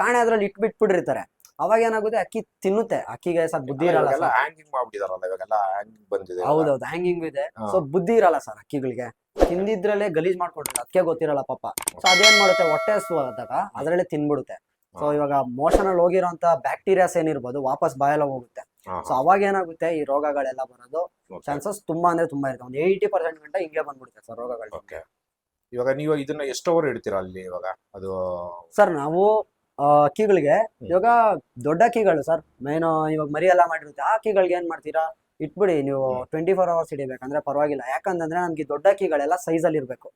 [SPEAKER 2] ಕಾಣೆ ಅದ್ರಲ್ಲಿ ಇಟ್ಬಿಟ್ಬಿಟ್ಟಿರ್ತಾರೆ. ಅವಾಗ ಏನಾಗುತ್ತೆ ಅಕ್ಕಿ ತಿನ್ನುತ್ತೆ. ಅಕ್ಕಿಗೆ ಸರ್ ಬುದ್ಧಿ ಇರಲ್ಲ
[SPEAKER 1] ಹ್ಯಾಂಗಿಂಗ್ ಮಾಡ್ಬಿಟ್ಟಿದಾರಲ್ಲ ಇವಾಗೆಲ್ಲ ಹ್ಯಾಂಗಿಂಗ್ ಬಂದಿದೆ.
[SPEAKER 2] ಹೌದೌದು ಹ್ಯಾಂಗಿಂಗ್ ಇದೆ. ಸೊ ಬುದ್ಧಿ ಇರಲ್ಲ ಸರ್ ಅಕ್ಕಿಗಳಿಗೆ. ತಿಂದಿದ್ರಲ್ಲೇ ಗಲೀಜ್ ಮಾಡ್ಕೊಡ್ತಾರೆ. ಅದಕ್ಕೆ ಗೊತ್ತಿರಲ್ಲ ಪಾಪ. ಸೊ ಅದೇನ್ ಮಾಡುತ್ತೆ ಹೊಟ್ಟೆ ಹಸು ಆದಾಗ ಅದರಲ್ಲೇ ತಿನ್ಬಿಡುತ್ತೆ. ಸೊ ಇವಾಗ ಮೋಷನ್ ಅಲ್ಲಿ ಹೋಗಿರೋಂತ ಬ್ಯಾಕ್ಟೀರಿಯಾಸ್ ಏನಿರ್ಬೋದು ವಾಪಸ್ ಬಾಯಲ್ಲ ಹೋಗುತ್ತೆ. ಸೊ ಅವಾಗ ಏನಾಗುತ್ತೆ ಈ ರೋಗಗಳೆಲ್ಲ ಬರೋದು ಚಾನ್ಸಸ್ ತುಂಬಾ ಅಂದ್ರೆ ತುಂಬಾ ಇರುತ್ತೆ. ಒಂದು ಏಯ್ಟಿ ಪರ್ಸೆಂಟ್ ಗಂಟೆ ಹಿಂಗೆ ಬಂದ್ಬಿಡುತ್ತೆ ಸರ್ ರೋಗಗಳು.
[SPEAKER 1] ಓಕೆ ಇವಾಗ ನೀವು ಇದನ್ನ ಎಷ್ಟು ಅವರ್ ಇಡ್ತೀರಾ ಅಲ್ಲಿ ಇವಾಗ? ಅದು
[SPEAKER 2] ಸರ್ ನಾವು ಅಕ್ಕಿಗಳಿಗೆ ಇವಾಗ ದೊಡ್ಡ ಅಕ್ಕಿಗಳು ಸರ್ ಮೇನ್ ಇವಾಗ ಮರಿ ಎಲ್ಲ ಮಾಡಿರುತ್ತೆ. ಆ ಅಕ್ಕಿಗಳಿಗೆ ಏನ್ ಮಾಡ್ತೀರಾ? ಇಟ್ಬಿಡಿ ನೀವು. ಟ್ವೆಂಟಿ ಫೋರ್ ಅವರ್ಸ್ ಇಡಬೇಕಂದ್ರೆ ಪರವಾಗಿಲ್ಲ. ಯಾಕಂತಂದ್ರೆ ನಮ್ಗೆ ದೊಡ್ಡ ಅಕ್ಕಿಗಳೆಲ್ಲ ಸೈಜ್ ಅಲ್ಲಿ ಇರ್ಬೇಕು.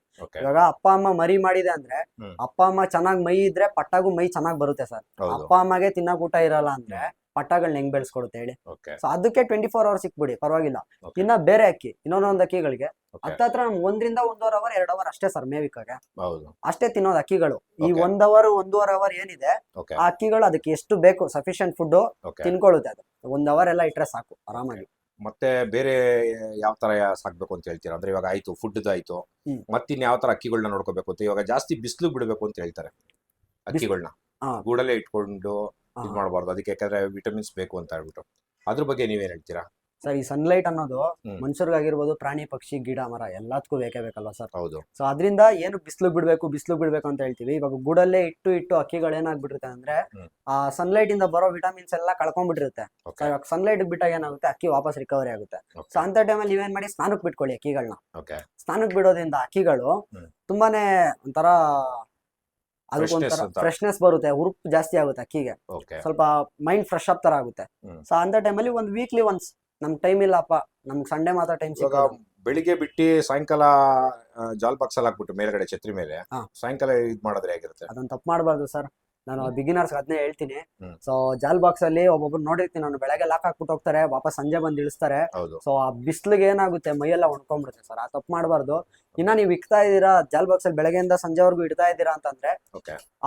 [SPEAKER 2] ಇವಾಗ ಅಪ್ಪ ಅಮ್ಮ ಮರಿ ಮಾಡಿದೆ ಅಂದ್ರೆ ಅಪ್ಪ ಅಮ್ಮ ಚೆನ್ನಾಗ್ ಮೈ ಇದ್ರೆ ಪಟ್ಟಾಗೂ ಮೈ ಚೆನ್ನಾಗ್ ಬರುತ್ತೆ ಸರ್ ಅಪ್ಪ ಅಮ್ಮಗೆ ತಿನ್ನಕ್ ಊಟ ಇರಲ್ಲ ಅಂದ್ರೆ ಪಟ್ಟಗಳನ್ನ ಹೆಂಗ್ ಬೆಳೆಸ್ಕೊಡುತ್ತೆ ಹೇಳಿ. ಸೊ ಅದಕ್ಕೆ ಟ್ವೆಂಟಿ ಫೋರ್ ಅವರ್ಸ್ ಸಿಕ್ಬಿಡಿ ಪರವಾಗಿಲ್ಲ. ಇನ್ನ ಬೇರೆ ಅಕ್ಕಿ ಇನ್ನೊಂದೊಂದು ಅಕ್ಕಿಗಳಿಗೆ. ಹತ್ತತ್ರ ನಮ್ಗೆ ಒಂದ್ರಿಂದ ಒಂದೂವರೆ ಅವರ್ ಎರಡು ಅವರ್ ಅಷ್ಟೇ ಸರ್ ಮೇವಿಕಾಗೆ ಅಷ್ಟೇ ತಿನ್ನೋದು ಅಕ್ಕಿಗಳು. ಈ. ಒಂದ್ ಅವರ್ ಒಂದೂವರೆ ಅವರ್ ಏನಿದೆ ಆ ಅಕ್ಕಿಗಳು ಅದಕ್ಕೆ ಎಷ್ಟು ಬೇಕು ಸಫಿಶಿಯಂಟ್ ಫುಡ್ ತಿನ್ಕೊಳ್ಳುತ್ತೆ ಅದು. ಒಂದ್ ಅವರ್ ಎಲ್ಲ ಇಟ್ರೆ ಸಾಕು ಆರಾಮಾಗಿ.
[SPEAKER 1] ಮತ್ತೆ ಬೇರೆ ಯಾವ ತರ ಸಾಕ್ಬೇಕು ಅಂತ ಹೇಳ್ತೀರಾ? ಅಂದ್ರೆ ಇವಾಗ ಆಯ್ತು ಫುಡ್ ಆಯ್ತು. ಮತ್ತಿನ್ ಯಾವ ತರ ಅಕ್ಕಿಗಳನ್ನ ನೋಡ್ಕೋಬೇಕು ಅಂತ? ಇವಾಗ ಜಾಸ್ತಿ ಬಿಸಿಲು ಬಿಡಬೇಕು ಅಂತ ಹೇಳ್ತಾರೆ ಅಕ್ಕಿಗಳನ್ನ. ಗೂಡಲ್ಲೇ ಇಟ್ಕೊಂಡು. ಇದು ಮಾಡಬಾರ್ದು. ಅದಕ್ಕೆ ಯಾಕಂದ್ರೆ ವಿಟಮಿನ್ಸ್ ಬೇಕು ಅಂತ ಹೇಳ್ಬಿಟ್ಟು. ಅದ್ರ ಬಗ್ಗೆ ನೀವೇನ್ ಹೇಳ್ತೀರಾ?
[SPEAKER 2] ಸರ್ ಈ ಸನ್ಲೈಟ್ ಅನ್ನೋದು. ಮನುಷ್ಯರಿಗಾಗಿರ್ಬೋದು ಪ್ರಾಣಿ ಪಕ್ಷಿ ಗಿಡ ಮರ ಎಲ್ಲದಕ್ಕೂ ಬೇಕೇ ಬೇಕಲ್ವಾ ಸರ್?
[SPEAKER 1] ಹೌದು.
[SPEAKER 2] ಸೊ ಅದರಿಂದ ಏನು ಬಿಸಿಲು ಬಿಡಬೇಕು ಬಿಸಿಲು ಬಿಡಬೇಕು ಅಂತ ಹೇಳ್ತೀವಿ. ಇವಾಗ ಗೂಡಲ್ಲೇ ಇಟ್ಟು ಇಟ್ಟು ಅಕ್ಕಿಗಳು ಏನಾಗ್ಬಿಟ್ಟಿರುತ್ತೆ ಅಂದ್ರೆ ಆ ಸನ್ಲೈಟ್ ಇಂದ ಬರೋ ವಿಟಮಿನ್ಸ್ ಎಲ್ಲ ಕಳ್ಕೊಂಡ್ಬಿಟ್ಟಿರುತ್ತೆ. ಇವಾಗ ಸನ್ಲೈಟ್ ಬಿಟ್ಟಾಗ ಏನಾಗುತ್ತೆ? ಅಕ್ಕಿ ವಾಪಸ್ ರಿಕವರಿ ಆಗುತ್ತೆ. ಸೊ ಅಂತ ಟೈಮಲ್ಲಿ ನೀವೇನ್ ಮಾಡಿ ಸ್ನಾನಕ್ಕೆ ಬಿಟ್ಕೊಳ್ಳಿ ಅಕ್ಕಿಗಳನ್ನ ಸ್ನಾನಕ್ಕೆ ಬಿಡೋದ್ರಿಂದ ಅಕ್ಕಿಗಳು ತುಂಬಾನೇ ಒಂಥರ ಅದಕ್ಕೊಂಥರ. ಫ್ರೆಶ್ನೆಸ್ ಬರುತ್ತೆ ಹುರುಪ್ ಜಾಸ್ತಿ ಆಗುತ್ತೆ ಅಕ್ಕಿಗೆ. ಸ್ವಲ್ಪ ಮೈಂಡ್ ಫ್ರೆಶ್ ಅಪ್ ತರ ಆಗುತ್ತೆ. ಸೊ ಅಂತ ಟೈಮಲ್ಲಿ ಒಂದು ವೀಕ್ಲಿ ಒನ್ಸ್ ನಮ್ಗೆ ಟೈಮ್ ಇಲ್ಲಪ್ಪ ನಮ್ಗೆ ಸಂಡೇ ಮಾತ್ರ ಟೈಮ್ ಸಿಗೋದು
[SPEAKER 1] ಬೆಳಿಗ್ಗೆ ಬಿಟ್ಟು ಸಾಯಂಕಾಲ ಜಾಲ್ ಬಾಕ್ಸ್ ಅಲ್ಲಿ ಹಾಕ್ಬಿಟ್ಟು ಮೇಲ್ಗಡೆ ಛತ್ರಿ ಮೇಲೆ. ಸಾಯಂಕಾಲ ಇದ್ ಮಾಡಿದ್ರೆ ಆಗಿರುತ್ತೆ
[SPEAKER 2] ಅದನ್ನ ತಪ್ಪು ಮಾಡಬಾರ್ದು ಸರ್. ನಾನು ಬಿಗಿನರ್ಸ್ ಅದನ್ನೇ ಹೇಳ್ತೀನಿ. ಸೊ ಜಾಲ್ ಬಾಕ್ಸ್ ಅಲ್ಲಿ ಒಬ್ಬೊಬ್ರು ನೋಡಿರ್ತೀನಿ ನಾನು ಬೆಳಗ್ಗೆ ಲಾಕ್ ಹಾಕ್ಬಿಟ್ಟು ಹೋಗ್ತಾರೆ ವಾಪಸ್ ಸಂಜೆ ಬಂದು ಇಳಿಸ್ತಾರೆ. ಸೊ ಆ ಬಿಸ್ಲಿಗೆ ಏನಾಗುತ್ತೆ ಮೈಯೆಲ್ಲ ಒಣ್ಕೊಂಡ್ಬಿಡುತ್ತೆ ಸರ್ ಆ ತಪ್ಪು ಮಾಡಬಾರ್ದು. ಇನ್ನ ನೀವು ಇಕ್ತಾ ಇದ್ದೀರಾ ಜಾಲ್ ಬಾಕ್ಸ್ ಅಲ್ಲಿ ಬೆಳಗ್ಗೆಯಿಂದ ಸಂಜೆವರೆಗೂ ಇಡ್ತಾ ಇದ್ದೀರಾ ಅಂತಂದ್ರೆ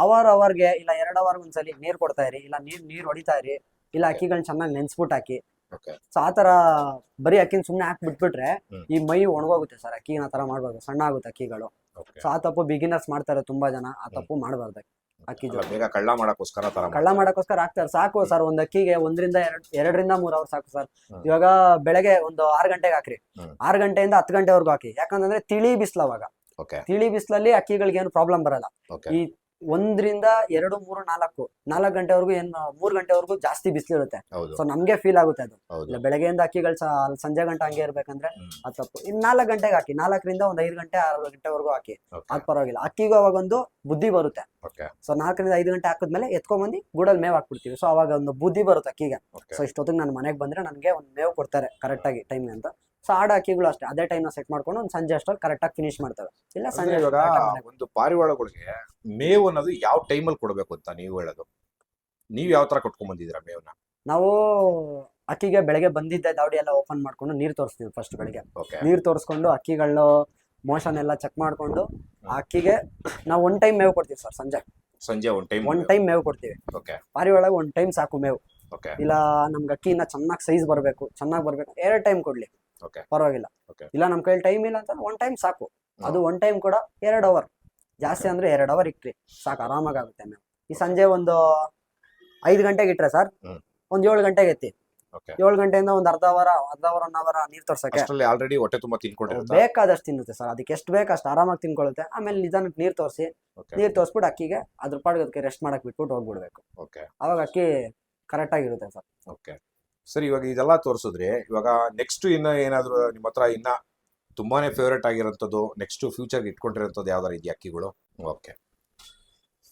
[SPEAKER 2] ಅವರ್ ಅವರ್ಗೆ ಇಲ್ಲ ಎರಡು ಅವರ್ ಒಂದ್ಸಲಿ ನೀರ್ ಕೊಡ್ತಾ ಇರಿ ಇಲ್ಲ ನೀರ್ ನೀರ್ ಹೊಡಿತಾ ಇರಿ ಇಲ್ಲ. ಅಕ್ಕಿಗಳನ್ನ ಚೆನ್ನಾಗಿ ನೆನ್ಸ್ಬಿಟ್ಟು ಹಾಕಿ. ಸೊ ಆ ತರ ಬರೀ ಅಕ್ಕಿನ ಸುಮ್ನೆ ಹಾಕಿ ಬಿಟ್ಬಿಟ್ರೆ ಈ ಮೈ ಒಣಗೋಗುತ್ತೆ ಸರ್ ಅಕ್ಕಿನ ತರ ಮಾಡ್ಬಾರ್ದು ಸಣ್ಣ ಆಗುತ್ತೆ ಅಕ್ಕಿಗಳು ಸೊ ಆ ತಪ್ಪು ಬಿಗಿನರ್ಸ್ ಮಾಡ್ತಾರೆ ತುಂಬಾ ಜನ ಆ ತಪ್ಪು ಮಾಡಬಾರ್ದು. ಅಕ್ಕಿ
[SPEAKER 1] ಜೋಳ ಬೇಗ ಕಳ್ಳ ಮಾಡಕ್ಕೋಸ್ಕರ ತರ
[SPEAKER 2] ಕಳ್ಳ ಮಾಡಕ್ಕೋಸ್ಕರ ಹಾಕ್ತಾರೆ ಸಾಕು ಸರ್ ಒಂದ್ ಅಕ್ಕಿಗೆ ಒಂದರಿಂದ ಎರಡ್ ಎರಡರಿಂದ ಮೂರ್ ಅವರ್ ಸಾಕು ಸರ್. ಇವಾಗ ಬೆಳಗ್ಗೆ ಒಂದು ಆರ್ ಗಂಟೆಗೆ ಹಾಕ್ರಿ. ಆರ್ ಗಂಟೆಯಿಂದ ಹತ್ತು ಗಂಟೆವರೆಗೂ ಹಾಕಿ. ಯಾಕಂದ್ರೆ ತಿಳಿ ಬಿಸಿಲು ಅವಾಗ.
[SPEAKER 1] ಓಕೆ
[SPEAKER 2] ತಿಳಿ ಬಿಸಿಲಲ್ಲಿ ಅಕ್ಕಿಗಳಿಗೆ ಏನು ಪ್ರಾಬ್ಲಮ್ ಬರಲ್ಲ ಈ ಒಂದರಿಂದ ಎರಡು ಮೂರು ನಾಲ್ಕು. ನಾಲ್ಕು ಗಂಟೆವರೆಗೂ ಏನ್ ಮೂರ್ ಗಂಟೆವರೆಗೂ ಜಾಸ್ತಿ ಬಿಸಿಲು ಇರುತ್ತೆ.
[SPEAKER 1] ಹೌದು.
[SPEAKER 2] ಸೊ ನಮ್ಗೆ ಫೀಲ್ ಆಗುತ್ತೆ ಅದು. ಇಲ್ಲ ಬೆಳಗ್ಗೆಯಿಂದ ಅಕ್ಕಿಗಳು ಸಂಜೆ ಗಂಟೆ ಹಂಗೆ ಇರ್ಬೇಕಂದ್ರೆ ಅದ್ ತಪ್ಪು. ಇನ್ ನಾಲ್ಕು ಗಂಟೆಗೆ ಹಾಕಿ ನಾಲ್ಕರಿಂದ ಒಂದ್ ಐದು ಗಂಟೆ ಆರು ಗಂಟೆವರೆಗೂ ಹಾಕಿ ಅದ್ ಪರವಾಗಿಲ್ಲ. ಅಕ್ಕಿಗೂ ಅವಾಗ ಒಂದು ಬುದ್ಧಿ ಬರುತ್ತೆ. ಸೊ ನಾಲ್ಕರಿಂದ ಐದು ಗಂಟೆ ಹಾಕಿದ್ಮೇಲೆ ಎತ್ಕೊಂಡ್ಬಂದು ಗೂಡಲ್ಲಿ ಮೇವ್ ಹಾಕ್ಬಿಡ್ತೀವಿ. ಸೊ ಅವಾಗ ಒಂದು ಬುದ್ಧಿ ಬರುತ್ತೆ ಅಕ್ಕಿಗೆ. ಸೊ ಇಷ್ಟೊತ್ತಿಗೆ ನಾನು ಮನೆಗೆ ಬಂದ್ರೆ ನನಗೆ ಒಂದು ಮೇವು ಕೊಡ್ತಾರೆ ಕರೆಕ್ಟ್ ಆಗಿ ಟೈಮ್ ಅಂತ. ಸೊ ಆಡ ಅಕ್ಕಿಗಳು ಅಷ್ಟೇ. ಅದೇ ಟೈಮ್ ಸೆಟ್ ಮಾಡ್ಕೊಂಡು ಒಂದು ಸಂಜೆ ಅಷ್ಟರಲ್ಲಿ ಕರೆಕ್ಟ್ ಆಗಿ ಫಿನಿಶ್ ಮಾಡ್ತವೆ. ಇಲ್ಲ ಸಂಜೆ
[SPEAKER 1] ಇವಾಗ ಒಂದು ಪಾರಿವಾಳಗಳಿಗೆ ಮೇವು ಅನ್ನೋದು ಯಾವ ಟೈಮಲ್ಲಿ ಕೊಡಬೇಕು ಅಂತ ನೀವು ಹೇಳೋದು? ನೀವು ಯಾವ ತರ ಕೊಟ್ಕೊಂಡ್ ಬಂದಿದ್ದೀರಾ ಮೇವನ್ನ
[SPEAKER 2] ನಾವು ಅಕ್ಕಿಗೆ ಬೆಳಗ್ಗೆ ಬಂದಿದ್ದೆ ದಾವಡಿ ಎಲ್ಲ ಓಪನ್ ಮಾಡ್ಕೊಂಡು ನೀರು ತೋರಿಸ್ತೀವಿ ಫಸ್ಟ್ ಬೆಳಗ್ಗೆ.
[SPEAKER 1] ಓಕೆ
[SPEAKER 2] ನೀರು ತೋರಿಸ್ಕೊಂಡು ಅಕ್ಕಿಗಳು ಮೋಷನ್ ಎಲ್ಲ ಚೆಕ್ ಮಾಡ್ಕೊಂಡು ಆ ಅಕ್ಕಿಗೆ ನಾವು ಒನ್ ಟೈಮ್ ಮೇವು ಕೊಡ್ತೀವಿ ಸರ್ ಸಂಜೆ.
[SPEAKER 1] ಸಂಜೆ ಒನ್ ಟೈಮ್
[SPEAKER 2] ಒನ್ ಟೈಮ್ ಮೇವು ಕೊಡ್ತೀವಿ.
[SPEAKER 1] ಓಕೆ
[SPEAKER 2] ಪಾರಿವಾಳಗೆ ಒನ್ ಟೈಮ್ ಸಾಕು ಮೇವು.
[SPEAKER 1] ಓಕೆ
[SPEAKER 2] ಇಲ್ಲ ನಮ್ಗೆ ಅಕ್ಕಿ ಇನ್ನ ಚೆನ್ನಾಗಿ ಸೈಜ್ ಬರಬೇಕು ಚೆನ್ನಾಗಿ ಬರಬೇಕು. ಎರಡು ಟೈಮ್ ಕೊಡ್ಲಿ. ಪರವಾಗಿಲ್ಲ. ಇಲ್ಲ ನಮ್ಮ ಕೈಲಿ ಟೈಮ್ ಇಲ್ಲ ಅಂತಂದ್ರೆ ಒನ್ ಟೈಮ್ ಸಾಕು. ಅದು ಒನ್ ಟೈಮ್ ಕೂಡ ಎರಡು ಅವರ್ ಜಾಸ್ತಿ ಅಂದ್ರೆ ಎರಡು ಅವರ್ ಇಟ್ರಿ. ಸಾಕು ಆರಾಮಾಗಿ ಆಗುತ್ತೆ ಮ್ಯಾಮ್ ಈ ಸಂಜೆ ಒಂದು ಐದು ಗಂಟೆಗೆ ಇಟ್ರೆ ಸರ್. ಒಂದ್ ಏಳು ಗಂಟೆಗೆ ಎತ್ತಿ. ಏಳು ಗಂಟೆಯಿಂದ ಒಂದ್ ಅರ್ಧ ಅವರ ಅರ್ಧ ಅವರ್ ಒನ್ ಅವರ್ ನೀರ್ ತೋರ್ಸಕ್ಕೆ.
[SPEAKER 1] ಆಲ್ರೆಡಿ ಹೊಟ್ಟೆ ತುಂಬಾ ತಿನ್ಕೊಂಡಿರುತ್ತೆ.
[SPEAKER 2] ಬೇಕಾದಷ್ಟು ತಿನ್ನುತ್ತೆ ಸರ್. ಅದಕ್ಕೆ ಎಷ್ಟು ಬೇಕು ಅಷ್ಟು ಆರಾಮಾಗಿ ತಿನ್ಕೊಳ್ಳುತ್ತೆ ಆಮೇಲೆ ನಿಧಾನಕ್ಕೆ ನೀರ್ ತೋರಿಸಿ. ನೀರ್ ತೋರ್ಸ್ಬಿಟ್ಟು ಅಕ್ಕಿಗೆ ಅದ್ರ ಪಾಡಿಗೆ ಅದಕ್ಕೆ ರೆಸ್ಟ್ ಮಾಡಕ್ ಬಿಟ್ಬಿಟ್ಟು ಹೋಗ್ಬಿಡ್ಬೇಕು. ಅವಾಗ ಅಕ್ಕಿ ಕರೆಕ್ಟ್ ಆಗಿರುತ್ತೆ ಸರ್.
[SPEAKER 1] ಓಕೆ ಸರ್ ಇವಾಗ ಇದೆಲ್ಲ ತೋರಿಸಿದ್ರೆ ಇವಾಗ ನೆಕ್ಸ್ಟ್ ಇನ್ನ ಏನಾದರೂ ನಿಮ್ಮ ಹತ್ರ ಇನ್ನ ತುಂಬಾನೇ ಫೇವ್ರೇಟ್ ಆಗಿರೋಂಥದ್ದು ನೆಕ್ಸ್ಟ್ ಫ್ಯೂಚರ್ಗೆ ಇಟ್ಕೊಂಡಿರೋಂಥದ್ದು ಯಾವ್ದಾರು ಇದೆಯಾ ಅಕ್ಕಿಗಳು? ಓಕೆ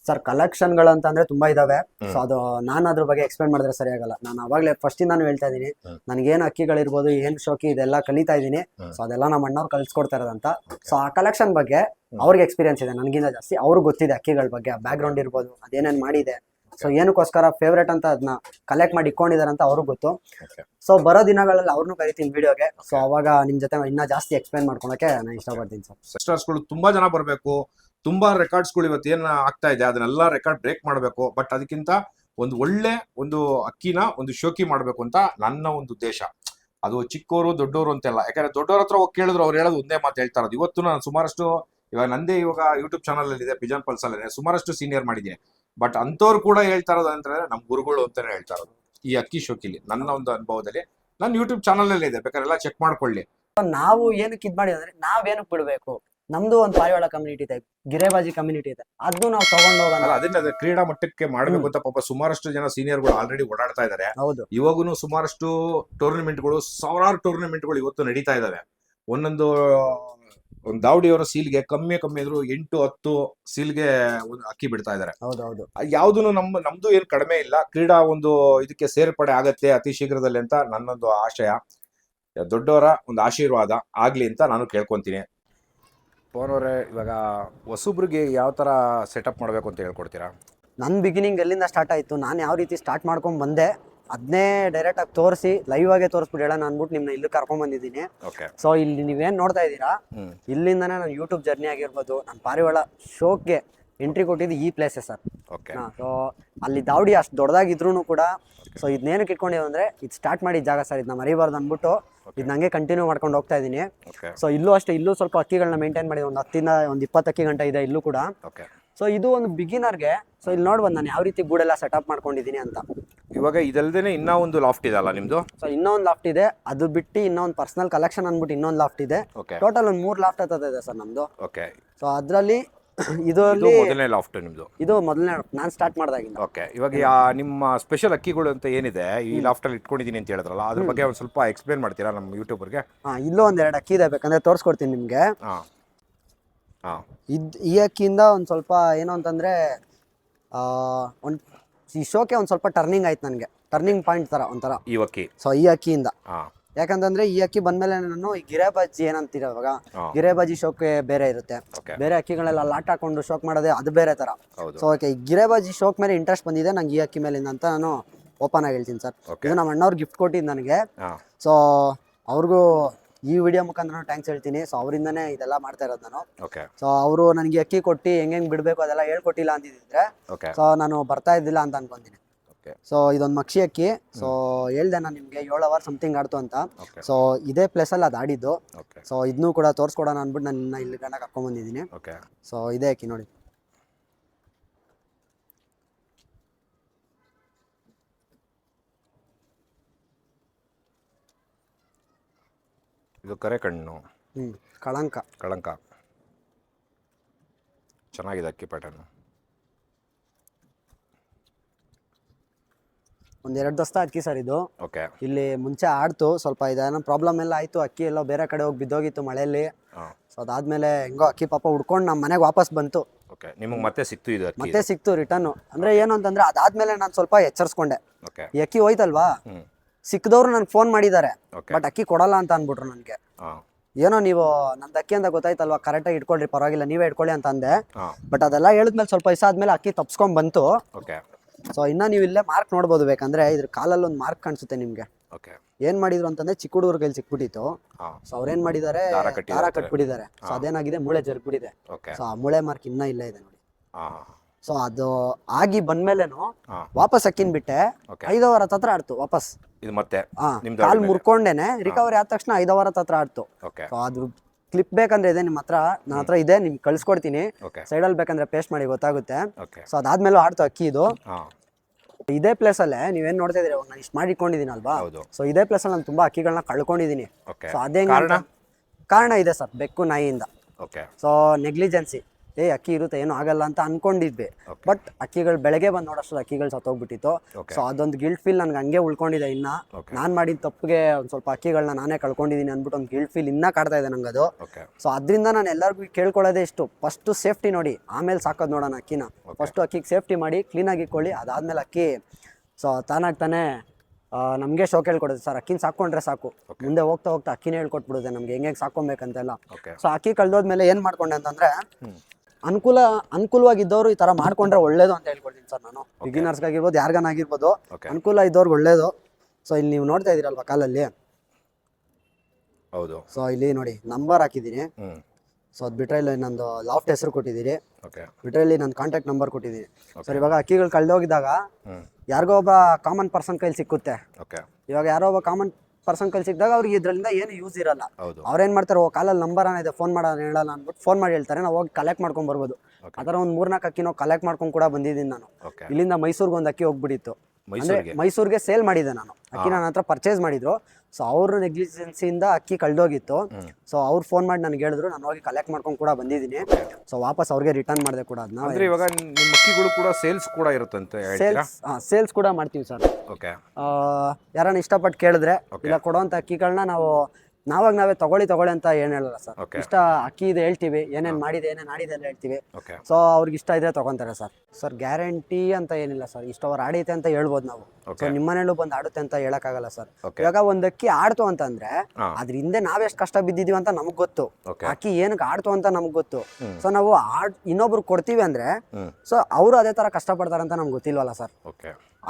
[SPEAKER 2] ಸರ್ ಕಲೆಕ್ಷನ್ಗಳು ಅಂತಂದ್ರೆ ತುಂಬಾ ಇದಾವೆ. ಸೊ ಅದು ನಾನು ಅದ್ರ ಬಗ್ಗೆ ಎಕ್ಸ್ಪ್ಲೇನ್ ಮಾಡಿದ್ರೆ ಸರಿ ಆಗಲ್ಲ. ನಾನು ಅವಾಗಲೇ ಫಸ್ಟ್ ನಾನು ಹೇಳ್ತಾ ಇದ್ದೀನಿ. ನನಗೇನು ಅಕ್ಕಿಗಳಿರ್ಬೋದು ಏನ್ ಶೋಕಿ ಇದೆಲ್ಲ ಕಲಿತಾ ಇದ್ದೀನಿ. ಸೊ ಅದೆಲ್ಲ ನಮ್ಮ ಅಣ್ಣವ್ರು ಕಲ್ಸ್ಕೊಡ್ತಾ ಇರೋದಂತ. ಸೊ ಆ ಕಲೆಕ್ಷನ್ ಬಗ್ಗೆ ಅವ್ರಿಗೆ ಎಕ್ಸ್ಪೀರಿಯನ್ಸ್ ಇದೆ. ನನಗಿಂತ ಜಾಸ್ತಿ ಅವ್ರಿಗೆ ಗೊತ್ತಿದೆ ಅಕ್ಕಿಗಳ ಬಗ್ಗೆ. ಬ್ಯಾಕ್ ಗ್ರೌಂಡ್ ಇರ್ಬೋದು ಅದೇನೇನು ಮಾಡಿದೆ. ಸೊ ಏನಕ್ಕೋಸ್ಕರ ಫೇವ್ರೇಟ್ ಅಂತ ಅದನ್ನ ಕಲೆಕ್ಟ್ ಮಾಡಿ ಇಟ್ಕೊಂಡಿದ್ದಾರೆ ಅಂತ ಅವ್ರಿಗೆ ಗೊತ್ತು. ಸೊ ಬರೋ ದಿನಗಳಲ್ಲಿ ಅವ್ರನ್ನೂ ಕರಿತೀನಿ ವಿಡಿಯೋಗೆ. ಸೊ ಅವಾಗ ನಿಮ್ ಜೊತೆ ಇನ್ನ ಜಾಸ್ತಿ ಎಕ್ಸ್ಪ್ಲೇನ್ ಮಾಡ್ಕೊಳಕ್ಕೆ ನಾನು ಇಷ್ಟಪಡ್ತೀನಿ ಸರ್
[SPEAKER 1] ಸಿಸ್ಟರ್ಸ್ಗಳು ತುಂಬಾ ಜನ ಬರಬೇಕು. ತುಂಬಾ ರೆಕಾರ್ಡ್ಸ್ಗಳು ಇವತ್ತು ಏನ್ ಆಗ್ತಾ ಇದೆ ಅದನ್ನೆಲ್ಲ ರೆಕಾರ್ಡ್ ಬ್ರೇಕ್ ಮಾಡಬೇಕು. ಬಟ್ ಅದಕ್ಕಿಂತ ಒಂದು ಒಳ್ಳೆ ಒಂದು ಅಕ್ಕಿನ ಒಂದು ಶೋಕಿ ಮಾಡಬೇಕು ಅಂತ ನನ್ನ ಒಂದು ಉದ್ದೇಶ. ಅದು ಚಿಕ್ಕವರು ದೊಡ್ಡವರು ಅಂತೆಲ್ಲ. ಯಾಕಂದ್ರೆ ದೊಡ್ಡವ್ರ ಹತ್ರ ಹೋಗಿ ಕೇಳಿದ್ರು ಅವ್ರು ಹೇಳೋದು ಒಂದೇ ಮಾತು ಹೇಳ್ತಾ ಇರೋದು. ಇವತ್ತು ನಾನು ಸುಮಾರಷ್ಟು ಇವಾಗ ನಂದೇ ಇವಾಗ ಯೂಟ್ಯೂಬ್ ಚಾನಲ್ ಅಲ್ಲಿ ಇದೆ ಪಿಜನ್ ಪಲ್ಸ್ ಅಲ್ಲಿ ಸುಮಾರಷ್ಟು ಸೀನಿಯರ್ ಮಾಡಿದ್ದೀನಿ. ಬಟ್ ಅಂತವ್ರು ಕೂಡ ಹೇಳ್ತಾ ಇರೋದು ಅಂದ್ರೆ ನಮ್ ಗುರುಗಳು ಅಂತಾನೆ ಹೇಳ್ತಾ ಇರೋದು. ಈ ಅಕ್ಕಿ ಶೋಕಿಲಿ ನನ್ನ ಒಂದು ಅನುಭವದಲ್ಲಿ ನನ್ನ ಯೂಟ್ಯೂಬ್ ಚಾನಲ್ ಅಲ್ಲಿ ಇದೆ ಬೇಕಾದ್ರೆ ಎಲ್ಲ ಚೆಕ್ ಮಾಡ್ಕೊಳ್ಳಿ.
[SPEAKER 2] ನಾವು ಏನಕ್ಕೆ ಇದ್ ಮಾಡಿ ಅಂದ್ರೆ ನಾವೇನಕ್ ಬಿಡ್ಬೇಕು? ನಮ್ದು ಒಂದು ಪಾರಿವಾಳ ಕಮ್ಯುನಿಟಿ ಇದೆ ಗಿರೇಬಾಜಿ ಕಮ್ಯುನಿಟಿ ಇದೆ. ಅದನ್ನು ನಾವು ತಗೊಂಡು ಹೋಗೋಣ.
[SPEAKER 1] ಅಲ್ಲ ಅದನ್ನ ಅದೇ ಕ್ರೀಡಾ ಮಟ್ಟಕ್ಕೆ ಮಾಡಬೇಕು ಅಂತ ಪಾಪ ಸುಮಾರಷ್ಟು ಜನ ಸೀನಿಯರ್ಗಳು ಆಲ್ರೆಡಿ ಓಡಾಡ್ತಾ ಇದಾರೆ.
[SPEAKER 2] ಹೌದು.
[SPEAKER 1] ಇವಾಗೂ ಸುಮಾರಷ್ಟು ಟೂರ್ನಮೆಂಟ್ಗಳು ಸಾವಿರಾರು ಟೂರ್ನಮೆಂಟ್ಗಳು ಇವತ್ತು ನಡೀತಾ ಇದಾವೆ. ಒಂದೊಂದು ಒಂದು ದಾವಡಿಯವರ ಸೀಲ್ಗೆ ಕಮ್ಮಿ ಕಮ್ಮಿ ಅಂದ್ರು ಎಂಟು ಹತ್ತು ಸೀಲ್ಗೆ ಒಂದು ಅಕ್ಕಿ ಬಿಡ್ತಾ ಇದಾರೆ.
[SPEAKER 2] ಹೌದು ಹೌದು
[SPEAKER 1] ಯಾವ್ದು ನಮ್ಮ ನಮ್ದು ಏನ್ ಕಡಿಮೆ ಇಲ್ಲ. ಕ್ರೀಡಾ ಒಂದು ಇದಕ್ಕೆ ಸೇರ್ಪಡೆ ಆಗತ್ತೆ ಅತಿ ಶೀಘ್ರದಲ್ಲಿ ಅಂತ ನನ್ನೊಂದು ಆಶಯ. ದೊಡ್ಡವರ ಒಂದು ಆಶೀರ್ವಾದ ಆಗ್ಲಿ ಅಂತ ನಾನು ಕೇಳ್ಕೊಂತೀನಿ. ಪವನವರೇ ಇವಾಗ ಹೊಸಬ್ರಿಗೆ ಯಾವ ತರ ಸೆಟಪ್ ಮಾಡಬೇಕು ಅಂತ ಹೇಳ್ಕೊಡ್ತೀರಾ?
[SPEAKER 2] ನನ್ನ ಬಿಗಿನಿಂಗ್ ಎಲ್ಲಿಂದ ಸ್ಟಾರ್ಟ್ ಆಯಿತು. ನಾನು ಯಾವ ರೀತಿ ಸ್ಟಾರ್ಟ್ ಮಾಡ್ಕೊಂಡು ಬಂದೆ ಅದನ್ನೇ ಡೈರೆಕ್ಟಾಗಿ ತೋರಿಸಿ ಲೈವ್ ಆಗಿ ತೋರಿಸ್ಬಿಟ್ಟು ಹೇಳೋಣ ಅಂದ್ಬಿಟ್ಟು ನಿಮ್ನ ಇಲ್ಲಿ ಕರ್ಕೊಂಡ್ ಬಂದಿದ್ದೀನಿ. ಸೊ ಇಲ್ಲಿ ನೀವೇನ್ ನೋಡ್ತಾ ಇದ್ದೀರಾ? ಇಲ್ಲಿಂದನೇ ನಾನು ಯೂಟ್ಯೂಬ್ ಜರ್ನಿ ಆಗಿರ್ಬೋದು ನನ್ನ ಪಾರಿವಾಳ ಶೋಕ್ಕೆ ಎಂಟ್ರಿ ಕೊಟ್ಟಿದ್ದು ಈ ಪ್ಲೇಸೇ ಸರ್. ಸೊ ಅಲ್ಲಿ ದಾವಡಿ ಅಷ್ಟು ದೊಡ್ಡದಾಗಿದ್ರು ಕೂಡ ಸೊ ಇದನ್ನೇನಕ್ಕೆ ಇಟ್ಕೊಂಡಿವಿ ಅಂದ್ರೆ ಇದು ಸ್ಟಾರ್ಟ್ ಮಾಡಿದ ಜಾಗ ಸರ್ ಇದನ್ನ ಮರಿಬಾರ್ದು ಅಂದ್ಬಿಟ್ಟು ಇದು ನಂಗೆ ಕಂಟಿನ್ಯೂ ಮಾಡ್ಕೊಂಡು ಹೋಗ್ತಾ ಇದ್ದೀನಿ. ಸೊ ಇಲ್ಲೂ ಅಷ್ಟೇ ಇಲ್ಲೂ ಸ್ವಲ್ಪ ಅಕ್ಕಿಗಳನ್ನ ಮೇಂಟೈನ್ ಮಾಡಿ ಒಂದು ಹತ್ತಿಂದ ಒಂದು ಇಪ್ಪತ್ತು ಅಕ್ಕಿ ಗಂಟೆ ಇದೆ ಇಲ್ಲೂ ಕೂಡ. ಸೊ ಇದು ಒಂದು ಬಿಗಿನರ್ಗೆ ಸೊ ಇಲ್ಲಿ ನೋಡ್ಬೋದು ನಾನು ಯಾವ ರೀತಿ ಗೂಡೆಲ್ಲ ಸೆಟಪ್ ಮಾಡ್ಕೊಂಡಿದ್ದೀನಿ ಅಂತ.
[SPEAKER 1] ಇವಾಗ ಇದಲ್ದೇನೆ ಇನ್ನೂ ಒಂದು ಲಾಫ್ಟ್ ಅಲ್ಲ ನಿಮ್ದು?
[SPEAKER 2] ಸೊ ಇನ್ನೊಂದು ಲಾಫ್ಟ್ ಇದೆ. ಅದು ಬಿಟ್ಟು ಇನ್ನೊಂದು ಪರ್ಸನಲ್ ಕಲೆಕ್ಷನ್ ಅಂದ್ಬಿಟ್ಟು ಇನ್ನೊಂದು ಲಾಫ್ಟ್ ಇದೆ.
[SPEAKER 1] ಓಕೆ
[SPEAKER 2] ಟೋಟಲ್ ಒಂದು ಮೂರು ಲಾಫ್ಟ್ ಹತ್ತದ ಇದೆ ಸರ್ ನಮ್ಮದು
[SPEAKER 1] ಓಕೆ
[SPEAKER 2] ಸೊ ಅದರಲ್ಲಿ
[SPEAKER 1] ಇದು
[SPEAKER 2] ಇದರಲ್ಲಿ
[SPEAKER 1] ಮೊದಲನೇ ಲಾಫ್ಟ್ ನಿಮ್ದು?
[SPEAKER 2] ಇದು ಮೊದಲನೇ ನಾನು ಸ್ಟಾರ್ಟ್ ಮಾಡ್ದಾಗಿಂದ.
[SPEAKER 1] ಓಕೆ ಇವಾಗ ಯಾ- ನಿಮ್ಮ ಸ್ಪೆಷಲ್ ಅಕ್ಕಿಗಳು ಅಂತ ಏನಿದೆ ಈ ಲಾಫ್ಟ್ ಅಲ್ಲಿ ಇಟ್ಕೊಂಡಿದೀನಿ ಅಂತ ಹೇಳಿದ್ರಲ್ಲ ಅದ್ರ ಬಗ್ಗೆ ಒಂದು ಸ್ವಲ್ಪ ಎಕ್ಸ್ಪ್ಲೇನ್ ಮಾಡ್ತೀರಾ ನಮ್ಮ ಯೂಟ್ಯೂಬರ್ಗೆ
[SPEAKER 2] ಹಾಂ ಇಲ್ಲೂ ಒಂದು ಎರಡು ಅಕ್ಕಿ ಇದೆ ಬೇಕಂದ್ರೆ ತೋರಿಸ್ಕೊಡ್ತೀನಿ ನಿಮಗೆ.
[SPEAKER 1] ಹಾ.
[SPEAKER 2] ಇದ್ ಈ ಅಕ್ಕಿಯಿಂದ ಒಂದು ಸ್ವಲ್ಪ ಏನು ಅಂತಂದರೆ ಒಂದು ಈ ಶೋಕೆ ಒಂದು ಸ್ವಲ್ಪ ಟರ್ನಿಂಗ್ ಆಯ್ತು ನನಗೆ. ಟರ್ನಿಂಗ್ ಪಾಯಿಂಟ್ ಥರ ಒಂಥರ.
[SPEAKER 1] ಈ ಅಕ್ಕಿ.
[SPEAKER 2] ಸೊ ಈ ಅಕ್ಕಿಯಿಂದ. ಯಾಕಂತಂದ್ರೆ ಈ ಅಕ್ಕಿ ಬಂದ್ಮೇಲೆ ನಾನು ಈ ಗಿರೇಬಾಜಿ ಏನಂತೀರ ಇವಾಗ ಗಿರೇಬಾಜಿ ಶೋಕೆ ಬೇರೆ ಇರುತ್ತೆ. ಬೇರೆ ಅಕ್ಕಿಗಳೆಲ್ಲ ಲಾಟ್ ಹಾಕೊಂಡು ಶೋಕ್ ಮಾಡೋದೇ ಅದು ಬೇರೆ ಥರ
[SPEAKER 1] ಹೌದು.
[SPEAKER 2] ಸೊ ಓಕೆ ಈ ಗಿರೇಬಾಜಿ ಶೋಕ್ ಮೇಲೆ ಇಂಟ್ರೆಸ್ಟ್ ಬಂದಿದೆ ನಂಗೆ ಈ ಅಕ್ಕಿ ಮೇಲಿಂದ ಅಂತ ನಾನು ಓಪನ್ ಆಗಿ ಹೇಳ್ತೀನಿ ಸರ್. ಇದು ನಮ್ಮ ಅಣ್ಣವ್ರು ಗಿಫ್ಟ್ ಕೊಟ್ಟಿದ್ದು ನನಗೆ. ಸೊ ಅವ್ರಿಗೂ ಈ ವಿಡಿಯೋ ಮುಖಾಂತರ ಟ್ಯಾಂಕ್ಸ್ ಹೇಳ್ತೀನಿ. ಸೊ ಅವರಿಂದನೇ ಇದೆಲ್ಲ ಮಾಡ್ತಾ ಇರೋದು ನಾನು.
[SPEAKER 1] ಓಕೆ
[SPEAKER 2] ಸೊ ಅವರು ನನಗೆ ಅಕ್ಕಿ ಕೊಟ್ಟು ಹೆಂಗೆ ಹೆಂಗೆ ಬಿಡಬೇಕು ಅದೆಲ್ಲ ಹೇಳ್ಕೊಟ್ಟಿಲ್ಲ ಅಂತಿದ್ರೆ
[SPEAKER 1] ಓಕೆ
[SPEAKER 2] ಸೊ ನಾನು ಬರ್ತಾ ಇದ್ದಿಲ್ಲ ಅಂತ ಅನ್ಕೊಂತೀನಿ. ಸೊ ಇದೊಂದು ಮಕ್ಷಿ ಅಕ್ಕಿ. ಸೊ ಹೇಳ್ದೆ ನಾನು ನಿಮಗೆ ಏಳು ಅವರ್ ಸಮಥಿಂಗ್ ಆಡ್ತು ಅಂತ. ಸೊ ಇದೇ ಪ್ಲೇಸಲ್ಲಿ ಅದು ಆಡಿದ್ದು. ಸೊ ಇದನ್ನೂ ಕೂಡ ತೋರಿಸ್ಕೊಡೋಣ ಅಂದ್ಬಿಟ್ಟು ನಾನು ಇಲ್ಲಿ ಗಂಡ ಕರ್ಕೊಂಬಂದಿದ್ದೀನಿ
[SPEAKER 1] ಓಕೆ
[SPEAKER 2] ಸೊ ಇದೇ ಅಕ್ಕಿ ನೋಡಿ.
[SPEAKER 1] ಇದು ಕರೆ ಕಣ್ಣು
[SPEAKER 2] ಹ್ಞೂ ಕಳಂಕ.
[SPEAKER 1] ಕಳಂಕ. ಚೆನ್ನಾಗಿದೆ ಅಕ್ಕಿ ಪ್ಯಾಟರ್ನ್
[SPEAKER 2] ಒಂದೆರಡು ದಸ್ತ ಅಕ್ಕಿ ಸರ್ ಇದು.
[SPEAKER 1] ಓಕೆ
[SPEAKER 2] ಇಲ್ಲಿ ಮುಂಚೆ ಆಡ್ತು ಸ್ವಲ್ಪ ಇದೇನೋ ಪ್ರಾಬ್ಲಮ್ ಎಲ್ಲ ಆಯಿತು ಅಕ್ಕಿ ಎಲ್ಲೋ ಬೇರೆ ಕಡೆ ಹೋಗಿ ಬಿದ್ದೋಗಿತ್ತು ಮಳೆಯಲ್ಲಿ.
[SPEAKER 1] ಹಾ.
[SPEAKER 2] ಸೊ ಅದಾದ್ಮೇಲೆ ಹೆಂಗೋ ಅಕ್ಕಿ ಪಾಪ ಉಡ್ಕೊಂಡು ನಮ್ಮ ಮನೆಗೆ ವಾಪಸ್ ಬಂತು.
[SPEAKER 1] ಓಕೆ ನಿಮಗೆ ಮತ್ತೆ ಸಿಕ್ತು ಇದು ಅಕ್ಕಿ?
[SPEAKER 2] ಮತ್ತೆ ಸಿಕ್ತು ರಿಟರ್ನು ಅಂದರೆ ಏನು ಅಂತಂದ್ರೆ ಅದಾದ್ಮೇಲೆ ನಾನು ಸ್ವಲ್ಪ ಎಚ್ಚರಿಸ್ಕೊಂಡೆ.
[SPEAKER 1] ಓಕೆ
[SPEAKER 2] ಈ ಅಕ್ಕಿ ಹೋಯ್ತಲ್ವಾ? ಸಿಕ್ಕದವ್ರು ನನ್ಗೆ ಫೋನ್ ಮಾಡಿದ್ದಾರೆ. ಬಟ್ ಅಕ್ಕಿ ಕೊಡಲ್ಲ ಅಂತ ಅಂದ್ಬಿಟ್ರು ನನಗೆ. ಏನೋ ನೀವು ನಂದು ಅಕ್ಕಿ ಅಂತ ಗೊತ್ತಾಯ್ತಲ್ವಾ ಕರೆಕ್ಟಾಗಿ ಇಟ್ಕೊಳ್ರಿ ಪರವಾಗಿಲ್ಲ ನೀವೇ ಇಟ್ಕೊಳ್ಳಿ ಅಂತ ಅಂದೆ. ಬಟ್ ಅದೆಲ್ಲ ಹೇಳಿದ್ಮೇಲೆ ಸ್ವಲ್ಪ ದಿವಸ ಆದ್ಮೇಲೆ ಅಕ್ಕಿ ತಪ್ಸ್ಕೊಂಡ್ ಬಂತು. ಸೊ ಇನ್ನ ನೀವು ಇಲ್ಲೇ ಮಾರ್ಕ್ ನೋಡ್ಬೋದು ಬೇಕಂದ್ರೆ ಇದ್ರ ಕಾಲಲ್ಲಿ ಒಂದು ಮಾರ್ಕ್ ಕಾಣಿಸುತ್ತೆ ನಿಮ್ಗೆ. ಏನ್ ಮಾಡಿದ್ರು ಅಂತಂದ್ರೆ ಚಿಕ್ಕ ಹುಡುಗರ ಕೈಲಿ ಸಿಕ್ಬಿಟ್ಟಿತ್ತು ಸೊ ಅವ್ರೇನ್ ಮಾಡಿದ್ದಾರೆ
[SPEAKER 1] ದಾರ
[SPEAKER 2] ಕಟ್ಬಿಟ್ಟಿದ್ದಾರೆ. ಸೊ ಅದೇನಾಗಿದೆ ಮೂಳೆ ಜರ್ಗ್ಬಿಟ್ಟಿದೆ. ಸೊ ಆ ಮೂಳೆ ಮಾರ್ಕ್ ಇನ್ನ ಇಲ್ಲೇ ಇದೆ ನೋಡಿ. ಸೊ ಅದು ಆಗಿ ಬಂದ್ಮೇಲೆನು ವಾಪಸ್ ಅಕ್ಕಿನ ಬಿಟ್ಟೆ. ಐದು ಅವರ್ ಹತ್ರ ಆಡ್ತು ವಾಪಸ್.
[SPEAKER 1] ಇದು ಮತ್ತೆ
[SPEAKER 2] ಕಾಲ್? ಮುರ್ಕೊಂಡೇನೆ. ರಿಕವರಿ ಆದ ತಕ್ಷಣ ಐದು ಅವರ ಹತ್ರ ಆಡ್ತು. ಸೊ ಅದ್ರ ಕ್ಲಿಪ್ ಬೇಕಂದ್ರೆ ಇದೆ ನಿಮ್ಮ ಹತ್ರ. ನನ್ನ ಹತ್ರ ಇದೆ ನಿಮ್ಗೆ ಕಳ್ಸ್ಕೊಡ್ತೀನಿ. ಸೈಡಲ್ಲಿ ಬೇಕಂದ್ರೆ ಪೇಸ್ಟ್ ಮಾಡಿ ಗೊತ್ತಾಗುತ್ತೆ. ಸೊ ಅದಾದ್ಮೇಲೂ ಆಡ್ತು ಅಕ್ಕಿ ಇದು. ಇದೇ ಪ್ಲೇಸ್ ಅಲ್ಲೇ ನೀವೇನ್ ನೋಡ್ತಾ ಇದ್ರೆ ನಾನು ಇಷ್ಟು ಮಾಡಿ ಇಟ್ಕೊಂಡಿದ್ದೀನಲ್ವಾ?
[SPEAKER 1] ಹೌದು.
[SPEAKER 2] ಸೊ ಇದೇ ಪ್ಲೇಸಲ್ಲಿ ನಾನು ತುಂಬಾ ಅಕ್ಕಿಗಳನ್ನ ಕಳ್ಕೊಂಡಿದ್ದೀನಿ. ಸೊ ಅದೇ
[SPEAKER 1] ಕಾರಣ?
[SPEAKER 2] ಕಾರಣ ಇದೆ ಸರ್ ಬೆಕ್ಕು ನಾಯಿಯಿಂದ. ಸೊ ನೆಗ್ಲಿಜೆನ್ಸಿ ಏ ಅಕ್ಕಿ ಇರುತ್ತೆ ಏನೂ ಆಗಲ್ಲ ಅಂತ ಅನ್ಕೊಂಡಿದ್ವಿ ಬಟ್ ಅಕ್ಕಿಗಳು ಬೆಳಗ್ಗೆ ಬಂದು ನೋಡೋಷ್ಟು ಅಕ್ಕಿಗಳು ಸತ್ತೋಗ್ಬಿಟ್ಟಿತ್ತು. ಸೊ ಅದೊಂದು ಗಿಲ್ಟ್ ಫೀಲ್ ನನ್ಗೆ ಹಂಗೆ ಉಳ್ಕೊಂಡಿದೆ ಇನ್ನ. ನಾನು ಮಾಡಿದ ತಪ್ಪಿಗೆ ಒಂದು ಸ್ವಲ್ಪ ಅಕ್ಕಿಗಳನ್ನ ನಾನೇ ಕಳ್ಕೊಂಡಿದ್ದೀನಿ ಅಂದ್ಬಿಟ್ಟು ಒಂದು ಗಿಲ್ಟ್ ಫೀಲ್ ಇನ್ನೂ ಕಾಡ್ತಾ ಇದೆ ನಂಗೆ ಅದು ಸೊ ಅದರಿಂದ ನಾನು ಎಲ್ಲರಿಗೂ ಕೇಳ್ಕೊಳ್ಳೋದೇ ಇಷ್ಟು. ಫಸ್ಟು ಸೇಫ್ಟಿ ನೋಡಿ ಆಮೇಲೆ ಸಾಕೋದು ನೋಡೋಣ ಅಕ್ಕಿನ. ಫಸ್ಟು ಅಕ್ಕಿಗೆ ಸೇಫ್ಟಿ ಮಾಡಿ ಕ್ಲೀನಾಗಿ ಇಟ್ಕೊಳ್ಳಿ ಅದಾದಮೇಲೆ ಅಕ್ಕಿ. ಸೊ ತಾನಾಗಿ ತಾನೇ ನಮಗೆ ಶೋಕ್ ಹೇಳ್ಕೊಡುತ್ತೆ. ಸರ್ ಅಕ್ಕಿನ ಸಾಕೊಂಡ್ರೆ ಸಾಕು. ಮುಂದೆ ಹೋಗ್ತಾ ಹೋಗ್ತಾ ಅಕ್ಕಿನೇ ಹೇಳ್ಕೊಟ್ಬಿಡುತ್ತೆ ನಮ್ಗೆ. ಹೆಂಗೆ ಸಾಕೊಬೇಕಂತೆಲ್ಲ ಸೊ ಅಕ್ಕಿ ಕಳ್ದೋದ್ಮೇಲೆ ಏನು ಮಾಡ್ಕೊಂಡೆ ಅಂತಂದ್ರೆ ಅನುಕೂಲ ಅನುಕೂಲವಾಗಿದ್ದವರು ಈ ತರ ಮಾಡ್ಕೊಂಡ್ರೆ ಒಳ್ಳೇದು ಅಂತ ಹೇಳ್ಕೊಡ್ತೀನಿ ಸರ್ ನಾನು. ಬಿಗಿನರ್ಸ್ ಆಗಿರ್ಬೋದು
[SPEAKER 1] ಯಾರ್ಗನ ಆಗಿರ್ಬೋದು
[SPEAKER 2] ಅನುಕೂಲ ಇದ್ದವ್ರಿಗೆ ಒಳ್ಳೇದು. ಸೊ ಇಲ್ಲಿ ನೀವು ನೋಡ್ತಾ ಇದೀರಲ್ವಾ ಕಾಲಲ್ಲಿ?
[SPEAKER 1] ಹೌದು.
[SPEAKER 2] ಸೊ ಇಲ್ಲಿ ನೋಡಿ ನಂಬರ್ ಹಾಕಿದ್ದೀನಿ.
[SPEAKER 1] ಹ್ಮ್.
[SPEAKER 2] ಸೊ ಅದು ಬಿಟ್ರೆ ಇಲ್ಲಿ ನಂದು ಲಾಫ್ಟ್ ಹೆಸರು ಕೊಟ್ಟಿದ್ದೀರಿ.
[SPEAKER 1] ಓಕೆ
[SPEAKER 2] ಬಿಟ್ರೆ ಇಲ್ಲಿ ನನ್ನ ಕಾಂಟ್ಯಾಕ್ಟ್ ನಂಬರ್ ಕೊಟ್ಟಿದ್ದೀನಿ ಸರ್ ಇವಾಗ ಅಕ್ಕಿಗಳು ಕಳ್ದೋಗಿದ್ದಾಗ
[SPEAKER 1] ಹ್ಮ್.
[SPEAKER 2] ಯಾರಿಗೋ ಒಬ್ಬ ಕಾಮನ್ ಪರ್ಸನ್ ಕೈಲಿ ಸಿಕ್ಕುತ್ತೆ.
[SPEAKER 1] ಓಕೆ
[SPEAKER 2] ಇವಾಗ ಯಾರೋ ಒಬ್ಬ ಕಾಮನ್ ಪರ್ಸನ್ ಕೈಲಿ ಸಿಕ್ಕಿದಾಗ ಅವ್ರಿಗೆ ಇದರಿಂದ ಏನು ಯೂಸ್ ಇರಲ್ಲ. ಅವ್ರೇನ್ ಮಾಡ್ತಾರೆ ಓ ಕಾಲಲ್ಲಿ ನಂಬರ್ ಏನಿದೆ ಫೋನ್ ಮಾಡೋಣ ಹೇಳಲ್ಲ ಅಂದ್ಬಿಟ್ಟು ಫೋನ್ ಮಾಡಿ ಹೇಳ್ತಾರೆ. ನಾವು ಹೋಗಿ ಕಲೆಕ್ಟ್ ಮಾಡ್ಕೊಂಡ್ ಬರ್ಬೋದು.
[SPEAKER 1] ಆತರ
[SPEAKER 2] ಆ ಥರ ಒಂದು ಮೂರ್ನಾಲ್ಕು ಅಕ್ಕಿನೋ ಕಲೆಕ್ಟ್ ಮಾಡ್ಕೊಂಡು ಕೂಡ ಬಂದಿದ್ದೀನಿ ನಾನು. ಇಲ್ಲಿಂದ ಮೈಸೂರಿಗೆ ಒಂದು ಅಕ್ಕಿ ಹೋಗ್ಬಿಟ್ಟಿತ್ತು.
[SPEAKER 1] ಮೈಸೂರಿಗೆ.
[SPEAKER 2] ಮೈಸೂರಿಗೆ ಸೇಲ್ ಮಾಡಿದೆ ನಾನು. ಅಕ್ಕಿ ನನ್ನ ಹತ್ರ ಪರ್ಚೇಸ್ ಮಾಡಿದ್ರು. ಸೊ ಅವ್ರ ನೆಗ್ಲಿಜೆನ್ಸಿಯಿಂದ ಅಕ್ಕಿ ಕಳ್ದೋಗಿತ್ತು. ಸೊ ಅವ್ರು ಫೋನ್ ಮಾಡಿ ನನಗೆ ಹೇಳಿದ್ರು ನಾನು ಹೋಗಿ ಕಲೆಕ್ಟ್ ಮಾಡ್ಕೊಂಡು ಕೂಡ ಬಂದಿದ್ದೀನಿ. ಸೊ ವಾಪಸ್ ಅವ್ರಿಗೆ ರಿಟರ್ನ್ ಮಾಡಿದೆ ಕೂಡ
[SPEAKER 1] ಅಂದ್ರೆ
[SPEAKER 2] ಅದನ್ನ
[SPEAKER 1] ಇವಾಗ ನಿಮ್ಮ ಅಕ್ಕಿಗಳು ಕೂಡ ಸೇಲ್ಸ್ ಕೂಡ ಇರುತ್ತಂತೆ ಹೇಳ್ತೀರಾ?
[SPEAKER 2] ಸೇಲ್ಸ್ ಸೇಲ್ಸ್ ಕೂಡ ಮಾಡ್ತೀವಿ ಸರ್.
[SPEAKER 1] ಓಕೆ
[SPEAKER 2] ಯಾರನ್ನ ಇಷ್ಟಪಟ್ಟು ಕೇಳಿದ್ರೆ ಇಲ್ಲ ಕೊಡೋಂಥ ಅಕ್ಕಿಗಳನ್ನ ನಾವು ನಾವಾಗ ನಾವೇ ತಗೊಳ್ಳಿ ತಗೊಳ್ಳಿ ಅಂತ ಏನ್ ಹೇಳಲ್ಲ ಸರ್. ಇಷ್ಟ ಅಕ್ಕಿ ಇದೆ ಹೇಳ್ತೀವಿ ಏನೇನ್ ಮಾಡಿದೆ ಏನೇನ್ ಆಡಿದೆ ಅಂತ ಹೇಳ್ತೀವಿ. ಸೊ ಅವ್ರಿಗೆ ಇಷ್ಟ ಇದ್ರೆ ತಗೊಂತಾರೆ ಸರ್. ಸರ್ ಗ್ಯಾರಂಟಿ ಅಂತ ಏನಿಲ್ಲ ಸರ್. ಇಷ್ಟ ಅವ್ರು ಆಡೈತೆ ಅಂತ ಹೇಳ್ಬೋದು ನಾವು. ಸೊ
[SPEAKER 1] ನಿಮ್ಮ
[SPEAKER 2] ಮನೇಲೂ ಬಂದು ಆಡುತ್ತೆ ಅಂತ ಹೇಳಕ್ಕಾಗಲ್ಲ ಸರ್. ಇವಾಗ ಒಂದ್ ಅಕ್ಕಿ ಆಡ್ತು ಅಂತಂದ್ರೆ
[SPEAKER 1] ಅಂದ್ರೆ
[SPEAKER 2] ಅದ್ರ ಹಿಂದೆ ನಾವೆಷ್ಟು ಕಷ್ಟ ಬಿದ್ದಿದೀವಿ ಅಂತ ನಮಗ್ ಗೊತ್ತು. ಅಕ್ಕಿ ಏನಕ್ಕೆ ಆಡ್ತು ಅಂತ ನಮ್ಗ್ ಗೊತ್ತು. ಸೊ ನಾವು ಆಡ್ ಇನ್ನೊಬ್ರು ಕೊಡ್ತೀವಿ ಅಂದ್ರೆ ಸೊ ಅವರು ಅದೇ ತರ ಕಷ್ಟ ಪಡ್ತಾರೆ ಅಂತ ನಮ್ಗೆ ಗೊತ್ತಿಲ್ವಲ್ಲ ಸರ್.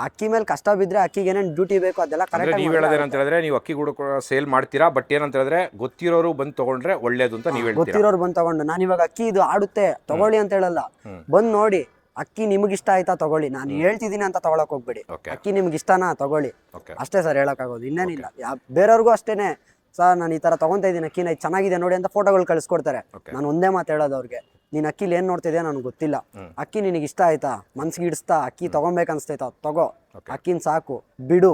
[SPEAKER 2] ಅಕ್ಕಿ ಮೇಲೆ ಕಷ್ಟ ಬಿದ್ರೆ ಅಕ್ಕಿಗೆ ಏನೇನು ಡ್ಯೂಟಿ ಬೇಕು ಅದೆಲ್ಲ ಕರೆಕ್ಟ್
[SPEAKER 1] ಹೇಳಿದ್ರೆ ಹೇಳೋದೇನಂತ ಹೇಳಿದ್ರೆ ನೀವು ಅಕ್ಕಿ ಕೂಡ ಸೇಲ್ ಮಾಡ್ತೀರಾ ಬಟ್ ಏನಂತ ಹೇಳಿದ್ರೆ ಗೊತ್ತಿರೋರು ಬಂದು ತಗೊಂಡ್ರೆ ಒಳ್ಳೇದು ಅಂತ ನೀವು ಹೇಳ್ತೀರಾ?
[SPEAKER 2] ಗೊತ್ತಿರೋರು ಬಂದು ತಗೊಂಡು. ನಾನು ಇವಾಗ ಅಕ್ಕಿ ಇದು ಆಡುತ್ತೆ ತಗೊಳ್ಳಿ ಅಂತ ಹೇಳಲ್ಲ. ಬಂದ್ ನೋಡಿ. ಅಕ್ಕಿ ನಿಮ್ಗೆ ಇಷ್ಟ ಆಯ್ತಾ ತಗೊಳ್ಳಿ. ನಾನು ಹೇಳ್ತಿದ್ದೀನಿ ಅಂತ ತಗೊಳಕ್ ಹೋಗ್ಬೇಡಿ. ಅಕ್ಕಿ ನಿಮ್ಗೆ ಇಷ್ಟನಾ ತಗೊಳ್ಳಿ. ಅಷ್ಟೇ ಸರ್ ಹೇಳೋಕ್ಕಾಗೋದು. ಇನ್ನೇನಿಲ್ಲ. ಬೇರೆಯವ್ರಿಗೂ ಅಷ್ಟೇನೆ. ಸರ್ ನಾನು ಈ ತರ ತಗೊಂತ ಇದ್ದೀನಿ ಅಕ್ಕಿನ ಇದು ಚೆನ್ನಾಗಿದೆ ನೋಡಿ ಅಂತ ಫೋಟೋಗಳು ಕಳಿಸ್ಕೊಡ್ತಾರೆ. ನಾನು ಒಂದೇ ಮಾತು ಹೇಳೋದು ಅವ್ರಿಗೆ. ನೀನ್ ಅಕ್ಕಿಲಿ ಏನ್ ನೋಡ್ತಿದ್ಯಾ ನನಗೆ ಗೊತ್ತಿಲ್ಲ. ಅಕ್ಕಿ ನಿನಗೆ ಇಷ್ಟ ಆಯ್ತಾ? ಮನ್ಸಿಗೆ ಇಡಿಸ್ತಾ? ಅಕ್ಕಿ ತಗೊಬೇಕು ಅನ್ಸ್ತೈತಾ ತಗೋ. ಅಕ್ಕಿನ ಸಾಕು ಬಿಡು.